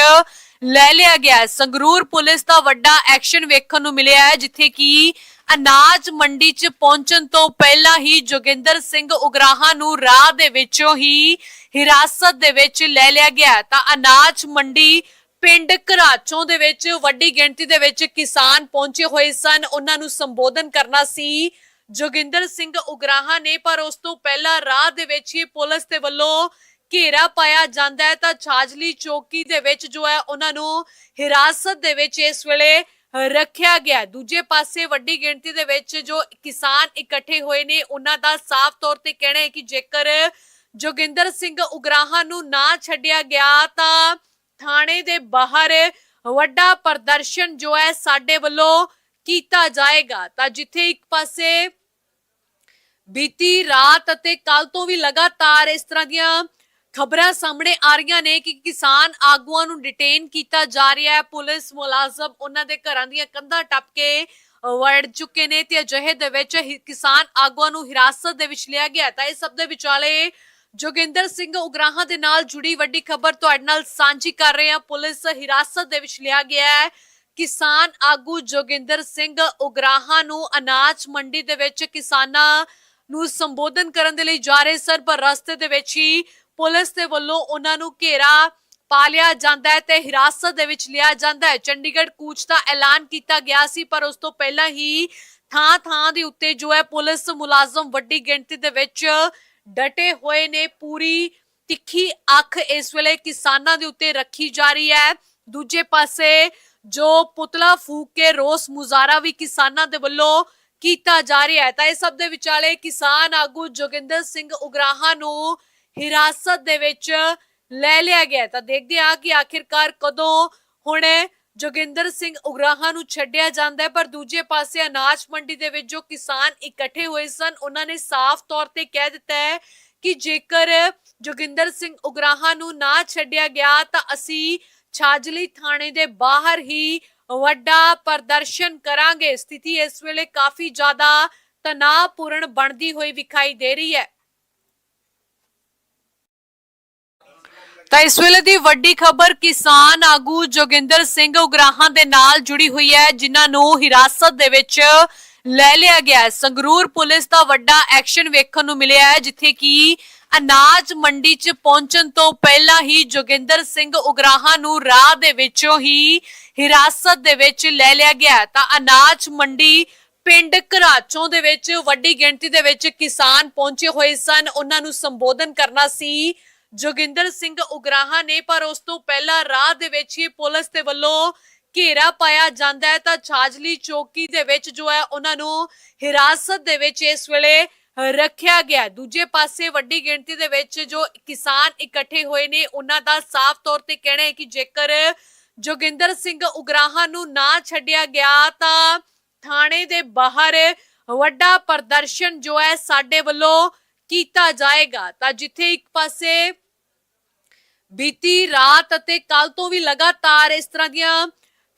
S1: ਲੈ ਲਿਆ ਗਿਆ ਹੈ। ਸੰਗਰੂਰ ਪੁਲਿਸ ਦਾ ਵੱਡਾ ਐਕਸ਼ਨ ਵੇਖਣ ਨੂੰ ਮਿਲਿਆ ਹੈ, ਜਿੱਥੇ ਕਿ ਅਨਾਜ ਮੰਡੀ 'ਚ ਪਹੁੰਚਣ ਤੋਂ ਪਹਿਲਾਂ ਹੀ ਜੋਗਿੰਦਰ ਸਿੰਘ ਉਗਰਾਹਾਂ ਨੂੰ ਰਾਹ ਦੇ ਵਿੱਚੋਂ ਹੀ ਹਿਰਾਸਤ ਦੇ ਵਿੱਚ ਲੈ ਲਿਆ ਗਿਆ ਤਾਂ ਅਨਾਜ ਮੰਡੀ ਪਿੰਡ ਘਰਾਚੋਂ ਦੇ ਵਿੱਚ ਵੱਡੀ ਗਿਣਤੀ ਦੇ ਵਿੱਚ ਕਿਸਾਨ ਪਹੁੰਚੇ ਹੋਏ ਸਨ। ਉਹਨਾਂ ਨੂੰ ਸੰਬੋਧਨ ਕਰਨਾ ਸੀ ਜੋਗਿੰਦਰ ਸਿੰਘ ਉਗਰਾਹਾਂ ਨੇ, ਪਰ ਉਸ ਤੋਂ ਪਹਿਲਾਂ ਰਾਹ ਦੇ ਵਿੱਚ ਹੀ ਪੁਲਿਸ ਦੇ ਵੱਲੋਂ ਘੇਰਾ ਪਾਇਆ ਜਾਂਦਾ ਹੈ। ਤਾਂ ਛਾਜਲੀ ਚੌਕੀ ਦੇ ਵਿੱਚ ਜੋ ਹੈ, ਉਹਨਾਂ ਨੂੰ ਹਿਰਾਸਤ ਦੇ ਵਿੱਚ ਇਸ ਵੇਲੇ ਰੱਖਿਆ ਗਿਆ ਦੂਜੇ ਪਾਸੇ ਵੱਡੀ ਗਿਣਤੀ ਦੇ ਵਿੱਚ ਜੋ ਕਿਸਾਨ ਇਕੱਠੇ ਹੋਏ ਨੇ, ਉਹਨਾਂ ਦਾ ਸਾਫ਼ ਤੌਰ ਤੇ ਕਹਿਣਾ ਹੈ ਕਿ ਜੇਕਰ ਜੋਗਿੰਦਰ ਸਿੰਘ ਉਗਰਾਹਾਂ ਨੂੰ ਨਾ ਛੱਡਿਆ ਗਿਆ, ਤਾਂ ਥਾਣੇ ਦੇ ਬਾਹਰ ਵੱਡਾ ਪ੍ਰਦਰਸ਼ਨ ਜੋ ਹੈ, ਸਾਡੇ ਵੱਲੋਂ ਕੀਤਾ ਜਾਏਗਾ। ਤਾਂ ਜਿੱਥੇ ਇੱਕ ਪਾਸੇ ਬੀਤੀ ਰਾਤ ਅਤੇ ਕੱਲ ਤੋਂ ਵੀ ਲਗਾਤਾਰ ਇਸ ਤਰ੍ਹਾਂ ਦੀਆਂ ਖਬਰਾਂ ਸਾਹਮਣੇ ਆ ਰਹੀਆਂ ਨੇ ਕਿ ਕਿਸਾਨ ਆਗੂਆਂ ਨੂੰ ਡਿਟੇਨ ਕੀਤਾ ਜਾ ਰਿਹਾ ਹੈ। ਪੁਲਿਸ ਮੁਲਾਜ਼ਮ ਉਹਨਾਂ ਦੇ ਘਰਾਂ ਦੀਆਂ ਕੰਧਾਂ ਟੱਪ ਕੇ ਵੜ ਚੁੱਕੇ ਨੇ ਤੇ ਅਜਿਹੇ ਦੇ ਵਿੱਚ ਕਿਸਾਨ ਆਗੂਆਂ ਨੂੰ ਹਿਰਾਸਤ ਦੇ ਵਿੱਚ ਲਿਆ ਗਿਆ ਤਾਂ ਇਹ ਸਭ ਦੇ ਵਿਚਾਲੇ ਜੋਗਿੰਦਰ ਸਿੰਘ ਉਗਰਾਹਾਂ ਦੇ ਨਾਲ ਜੁੜੀ ਵੱਡੀ ਖਬਰ ਤੁਹਾਡੇ ਨਾਲ ਸਾਂਝੀ ਕਰ ਰਹੇ ਹਾਂ। ਪੁਲਿਸ ਹਿਰਾਸਤ ਦੇ ਵਿੱਚ ਲਿਆ ਗਿਆ ਹੈ। ਕਿਸਾਨ ਆਗੂ ਜੋਗਿੰਦਰ ਸਿੰਘ ਉਗਰਾਹਾਂ ਨੂੰ ਅਨਾਜ ਮੰਡੀ ਦੇ ਵਿੱਚ ਕਿਸਾਨਾਂ ਨੂੰ ਸੰਬੋਧਨ ਕਰਨ ਦੇ ਲਈ ਜਾ ਰਹੇ ਸਨ, ਪਰ ਰਸਤੇ ਦੇ ਵਿੱਚ ਹੀ ਪੁਲਿਸ ਦੇ ਵੱਲੋਂ ਉਹਨਾਂ ਨੂੰ ਘੇਰਾ ਪਾ ਲਿਆ ਜਾਂਦਾ ਹੈ ਤੇ ਹਿਰਾਸਤ ਦੇ ਵਿੱਚ ਲਿਆ ਜਾਂਦਾ ਹੈ। ਚੰਡੀਗੜ੍ਹ ਕੂਚ ਦਾ ਐਲਾਨ ਕੀਤਾ ਗਿਆ ਸੀ, ਪਰ ਉਸ ਤੋਂ ਪਹਿਲਾਂ ਹੀ ਥਾਂ ਥਾਂ ਦੇ ਉੱਤੇ ਜੋ ਹੈ ਪੁਲਿਸ ਮੁਲਾਜ਼ਮ ਵੱਡੀ ਗਿਣਤੀ ਦੇ ਵਿੱਚ ਡਟੇ ਹੋਏ ਨੇ। ਪੂਰੀ ਤਿੱਖੀ ਅੱਖ ਇਸ ਵੇਲੇ ਕਿਸਾਨਾਂ ਦੇ ਉੱਤੇ ਰੱਖੀ ਜਾ ਰਹੀ ਹੈ। ਦੂਜੇ ਪਾਸੇ ਜੋ ਪੁਤਲਾ ਫੂਕ ਕੇ ਰੋਸ ਮੁਜ਼ਾਹਰਾ ਵੀ ਕਿਸਾਨਾਂ ਦੇ ਵੱਲੋਂ ਕੀਤਾ ਜਾ ਰਿਹਾ ਹੈ। ਤਾਂ ਇਹ ਸਭ ਦੇ ਵਿਚਾਲੇ ਕਿਸਾਨ ਆਗੂ ਜੋਗਿੰਦਰ ਸਿੰਘ ਉਗਰਾਹਾਂ ਨੂੰ ਹਿਰਾਸਤ ਦੇ ਵਿੱਚ ਲੈ ਲਿਆ ਗਿਆ ਤਾਂ ਦੇਖਦੇ ਹਾਂ ਕਿ ਆਖਿਰਕਾਰ ਕਦੋਂ ਹੁਣ ਜੋਗਿੰਦਰ ਸਿੰਘ ਉਗਰਾਹਾਂ ਨੂੰ ਛੱਡਿਆ ਜਾਂਦਾ ਹੈ। ਪਰ ਦੂਜੇ ਪਾਸੇ ਅਨਾਜ ਮੰਡੀ ਦੇ ਵਿੱਚ ਜੋ ਕਿਸਾਨ ਇਕੱਠੇ ਹੋਏ ਸਨ, ਉਹਨਾਂ ਨੇ ਸਾਫ਼ ਤੌਰ ਤੇ ਕਹਿ ਦਿੱਤਾ ਹੈ ਕਿ ਜੇਕਰ ਜੋਗਿੰਦਰ ਸਿੰਘ ਉਗਰਾਹਾਂ ਨੂੰ ਨਾ ਛੱਡਿਆ ਗਿਆ ਤਾਂ ਅਸੀਂ ਛਾਜਲੀ ਥਾਣੇ ਦੇ ਬਾਹਰ ਹੀ ਵੱਡਾ ਪ੍ਰਦਰਸ਼ਨ ਕਰਾਂਗੇ। ਸਥਿਤੀ ਇਸ ਵੇਲੇ ਕਾਫੀ ਜ਼ਿਆਦਾ ਤਣਾਅਪੂਰਨ ਬਣਦੀ ਹੋਈ ਵਿਖਾਈ ਦੇ ਰਹੀ ਹੈ। ਤਾਂ ਇਸ ਵੇਲੇ ਦੀ ਵੱਡੀ ਖਬਰ ਕਿਸਾਨ ਆਗੂ ਜੋਗਿੰਦਰ ਸਿੰਘ ਉਗਰਾਹਾਂ ਦੇ ਨਾਲ ਜੁੜੀ ਹੋਈ ਹੈ, ਜਿਨ੍ਹਾਂ ਨੂੰ ਹਿਰਾਸਤ ਦੇ ਵਿੱਚ ਲੈ ਲਿਆ ਗਿਆ ਸੰਗਰੂਰ ਪੁਲਿਸ ਦਾ ਵੱਡਾ ਐਕਸ਼ਨ ਵੇਖਣ ਨੂੰ ਮਿਲਿਆ ਹੈ, ਜਿੱਥੇ ਕਿ ਅਨਾਜ ਮੰਡੀ 'ਚ ਪਹੁੰਚਣ ਤੋਂ ਪਹਿਲਾਂ ਹੀ ਜੋਗਿੰਦਰ ਸਿੰਘ ਉਗਰਾਹਾਂ ਨੂੰ ਰਾਹ ਦੇ ਵਿੱਚੋਂ ਹੀ ਹਿਰਾਸਤ ਦੇ ਵਿੱਚ ਲੈ ਲਿਆ ਗਿਆ ਤਾਂ ਅਨਾਜ ਮੰਡੀ ਪਿੰਡ ਘਰਾਚੋਂ ਦੇ ਵਿੱਚ ਵੱਡੀ ਗਿਣਤੀ ਦੇ ਵਿੱਚ ਕਿਸਾਨ ਪਹੁੰਚੇ ਹੋਏ ਸਨ। ਉਹਨਾਂ ਨੂੰ ਸੰਬੋਧਨ ਕਰਨਾ ਸੀ ਜੋਗਿੰਦਰ ਸਿੰਘ ਉਗਰਾਹਾਂ ਨੇ, ਪਰ ਉਸ ਤੋਂ ਪਹਿਲਾਂ ਰਾਹ ਦੇ ਵਿੱਚ ਹੀ ਪੁਲਿਸ ਦੇ ਵੱਲੋਂ ਘੇਰਾ ਪਾਇਆ ਜਾਂਦਾ ਹੈ। ਤਾਂ ਛਾਜਲੀ ਚੌਕੀ ਦੇ ਵਿੱਚ ਜੋ ਹੈ, ਉਹਨਾਂ ਨੂੰ ਹਿਰਾਸਤ ਦੇ ਵਿੱਚ ਇਸ ਵੇਲੇ ਰੱਖਿਆ ਗਿਆ ਦੂਜੇ ਪਾਸੇ ਵੱਡੀ ਗਿਣਤੀ ਦੇ ਵਿੱਚ ਜੋ ਕਿਸਾਨ ਇਕੱਠੇ ਹੋਏ ਨੇ, ਉਹਨਾਂ ਦਾ ਸਾਫ਼ ਤੌਰ ਤੇ ਕਹਿਣਾ ਹੈ ਕਿ ਜੇਕਰ ਜੋਗਿੰਦਰ ਸਿੰਘ ਉਗਰਾਹਾਂ ਨੂੰ ਨਾ ਛੱਡਿਆ ਗਿਆ ਤਾਂ ਥਾਣੇ ਦੇ ਬਾਹਰ ਵੱਡਾ ਪ੍ਰਦਰਸ਼ਨ ਜੋ ਹੈ ਸਾਡੇ ਵੱਲੋਂ ਕੀਤਾ ਜਾਏਗਾ। ਤਾਂ ਜਿੱਥੇ ਇੱਕ ਪਾਸੇ ਬੀਤੀ ਰਾਤ ਅਤੇ ਕੱਲ ਤੋਂ ਵੀ ਲਗਾਤਾਰ ਇਸ ਤਰ੍ਹਾਂ ਦੀਆਂ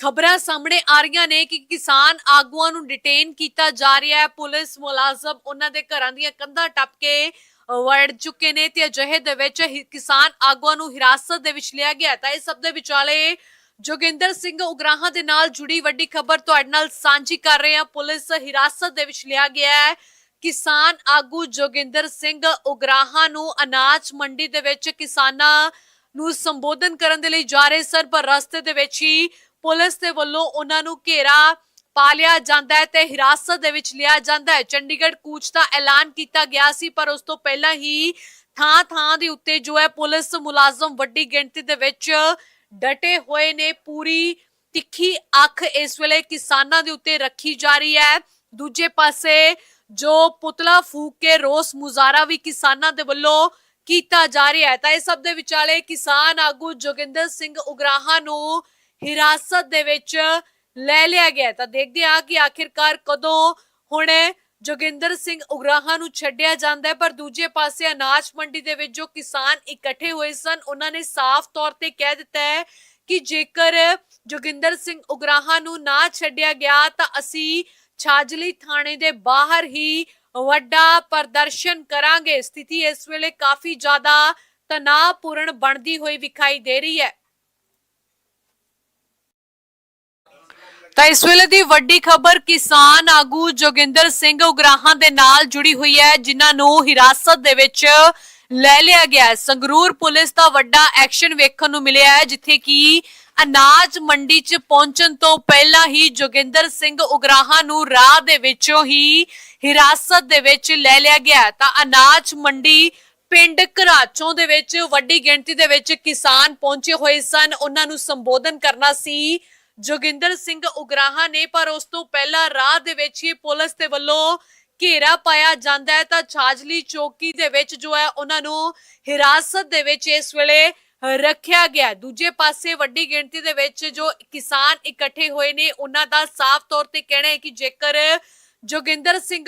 S1: ਖਬਰਾਂ ਸਾਹਮਣੇ ਆ ਰਹੀਆਂ ਨੇ ਕਿ ਕਿਸਾਨ ਆਗੂਆਂ ਨੂੰ ਡਿਟੇਨ ਕੀਤਾ ਜਾ ਰਿਹਾ ਹੈ। ਪੁਲਿਸ ਮੁਲਾਜ਼ਮ ਉਹਨਾਂ ਦੇ ਘਰਾਂ ਦੀਆਂ ਕੰਧਾਂ ਟੱਪ ਕੇ ਵੜ ਚੁੱਕੇ ਨੇ ਤੇ ਅਜਿਹੇ ਦੇ ਵਿੱਚ ਕਿਸਾਨ ਆਗੂਆਂ ਨੂੰ ਹਿਰਾਸਤ ਦੇ ਵਿੱਚ ਲਿਆ ਗਿਆ ਤਾਂ ਇਹ ਸਭ ਦੇ ਵਿਚਾਲੇ ਜੋਗਿੰਦਰ ਸਿੰਘ ਉਗਰਾਹਾਂ ਦੇ ਨਾਲ ਜੁੜੀ ਵੱਡੀ ਖਬਰ ਤੁਹਾਡੇ ਨਾਲ ਸਾਂਝੀ ਕਰ ਰਹੇ ਹਾਂ। ਪੁਲਿਸ ਹਿਰਾਸਤ ਦੇ ਵਿੱਚ ਲਿਆ ਗਿਆ ਹੈ। ਕਿਸਾਨ ਆਗੂ ਜੋਗਿੰਦਰ ਸਿੰਘ ਉਗਰਾਹਾਂ ਨੂੰ ਅਨਾਜ ਮੰਡੀ ਦੇ ਵਿੱਚ ਕਿਸਾਨਾਂ ਨੂੰ ਸੰਬੋਧਨ ਕਰਨ ਦੇ ਲਈ ਜਾ ਰਹੇ ਸਨ, ਪਰ ਰਸਤੇ ਦੇ ਵਿੱਚ ਹੀ ਪੁਲਿਸ ਦੇ ਵੱਲੋਂ ਉਹਨਾਂ ਨੂੰ ਘੇਰਾ ਪਾ ਲਿਆ ਜਾਂਦਾ ਹੈ ਤੇ ਹਿਰਾਸਤ ਦੇ ਵਿੱਚ ਲਿਆ ਜਾਂਦਾ ਹੈ। ਚੰਡੀਗੜ੍ਹ ਕੂਚ ਦਾ ਐਲਾਨ ਕੀਤਾ ਗਿਆ ਸੀ, ਪਰ ਉਸ ਤੋਂ ਪਹਿਲਾਂ ਹੀ ਥਾਂ ਥਾਂ ਦੇ ਉੱਤੇ ਜੋ ਹੈ ਪੁਲਿਸ ਮੁਲਾਜ਼ਮ ਵੱਡੀ ਗਿਣਤੀ ਦੇ ਵਿੱਚ ਡਟੇ ਹੋਏ ਨੇ। ਪੂਰੀ ਤਿੱਖੀ ਅੱਖ ਇਸ ਵੇਲੇ ਕਿਸਾਨਾਂ ਦੇ ਉੱਤੇ ਰੱਖੀ ਜਾ ਰਹੀ ਹੈ। ਦੂਜੇ ਪਾਸੇ ਜੋ ਪੁਤਲਾ ਫੂਕ ਕੇ ਰੋਸ ਮੁਜ਼ਾਹਰਾ ਵੀ ਕਿਸਾਨਾਂ ਦੇ ਵੱਲੋਂ ਕੀਤਾ ਜਾ ਰਿਹਾ ਹੈ। ਤਾਂ ਇਹ ਸਭ ਦੇ ਵਿਚਾਲੇ ਕਿਸਾਨ ਆਗੂ ਜੋਗਿੰਦਰ ਸਿੰਘ ਉਗਰਾਹਾਂ ਨੂੰ ਹਿਰਾਸਤ ਦੇ ਵਿੱਚ ਲੈ ਲਿਆ ਗਿਆ ਤਾਂ ਦੇਖਦੇ ਹਾਂ ਕਿ ਆਖਿਰਕਾਰ ਕਦੋਂ ਹੁਣ ਜੋਗਿੰਦਰ ਸਿੰਘ ਉਗਰਾਹਾਂ ਨੂੰ ਛੱਡਿਆ ਜਾਂਦਾ ਹੈ। ਪਰ ਦੂਜੇ ਪਾਸੇ ਅਨਾਜ ਮੰਡੀ ਦੇ ਵਿੱਚ ਜੋ ਕਿਸਾਨ ਇਕੱਠੇ ਹੋਏ ਸਨ, ਉਹਨਾਂ ਨੇ ਸਾਫ਼ ਤੌਰ ਤੇ ਕਹਿ ਦਿੱਤਾ ਹੈ ਕਿ ਜੇਕਰ ਜੋਗਿੰਦਰ ਸਿੰਘ ਉਗਰਾਹਾਂ ਨੂੰ ਨਾ ਛੱਡਿਆ ਗਿਆ, ਤਾਂ ਅਸੀਂ ਛਾਜਲੀ ਥਾਣੇ ਦੇ ਬਾਹਰ ਹੀ ਵੱਡਾ ਪ੍ਰਦਰਸ਼ਨ ਕਰਾਂਗੇ। ਸਥਿਤੀ ਇਸ ਵੇਲੇ ਕਾਫੀ ਜ਼ਿਆਦਾ ਤਣਾਅਪੂਰਨ ਬਣਦੀ ਹੋਈ ਵਿਖਾਈ ਦੇ ਰਹੀ ਹੈ। ਤਾਂ ਇਸ ਵੇਲੇ ਦੀ ਵੱਡੀ ਖਬਰ ਕਿਸਾਨ ਆਗੂ ਜੋਗਿੰਦਰ ਸਿੰਘ ਉਗਰਾਹਾਂ ਦੇ ਨਾਲ ਜੁੜੀ ਹੋਈ ਹੈ, ਜਿਨ੍ਹਾਂ ਨੂੰ ਹਿਰਾਸਤ ਦੇ ਵਿੱਚ ਲੈ ਲਿਆ ਗਿਆ ਹੈ। ਸੰਗਰੂਰ ਪੁਲਿਸ ਦਾ ਵੱਡਾ ਐਕਸ਼ਨ ਵੇਖਣ ਨੂੰ ਮਿਲਿਆ ਹੈ, ਜਿੱਥੇ ਕਿ ਅਨਾਜ ਮੰਡੀ 'ਚ ਪਹੁੰਚਣ ਤੋਂ ਪਹਿਲਾਂ ਹੀ ਜੋਗਿੰਦਰ ਸਿੰਘ ਉਗਰਾਹਾਂ ਨੂੰ ਰਾਹ ਦੇ ਵਿੱਚੋਂ ਹੀ ਹਿਰਾਸਤ ਦੇ ਵਿੱਚ ਲੈ ਲਿਆ ਗਿਆ ਤਾਂ ਅਨਾਜ ਮੰਡੀ ਪਿੰਡ ਘਰਾਚੋਂ ਦੇ ਵਿੱਚ ਵੱਡੀ ਗਿਣਤੀ ਦੇ ਵਿੱਚ ਕਿਸਾਨ ਪਹੁੰਚੇ ਹੋਏ ਸਨ। ਉਹਨਾਂ ਨੂੰ ਸੰਬੋਧਨ ਕਰਨਾ ਸੀ ਜੋਗਿੰਦਰ ਸਿੰਘ ਉਗਰਾਹਾਂ ਨੇ, ਪਰ ਉਸ ਤੋਂ ਪਹਿਲਾਂ ਰਾਹ ਦੇ ਵਿੱਚ ਹੀ ਪੁਲਿਸ ਦੇ ਵੱਲੋਂ ਘੇਰਾ ਪਾਇਆ ਜਾਂਦਾ ਹੈ। ਤਾਂ ਛਾਜਲੀ ਚੌਕੀ ਦੇ ਵਿੱਚ ਜੋ ਹੈ, ਉਹਨਾਂ ਨੂੰ ਹਿਰਾਸਤ ਦੇ ਵਿੱਚ ਇਸ ਵੇਲੇ ਰੱਖਿਆ ਗਿਆ ਦੂਜੇ ਪਾਸੇ ਵੱਡੀ ਗਿਣਤੀ ਦੇ ਵਿੱਚ ਜੋ ਕਿਸਾਨ ਇਕੱਠੇ ਹੋਏ ਨੇ, ਉਹਨਾਂ ਦਾ ਸਾਫ਼ ਤੌਰ ਤੇ ਕਹਿਣਾ ਹੈ ਕਿ ਜੇਕਰ ਜੋਗਿੰਦਰ ਸਿੰਘ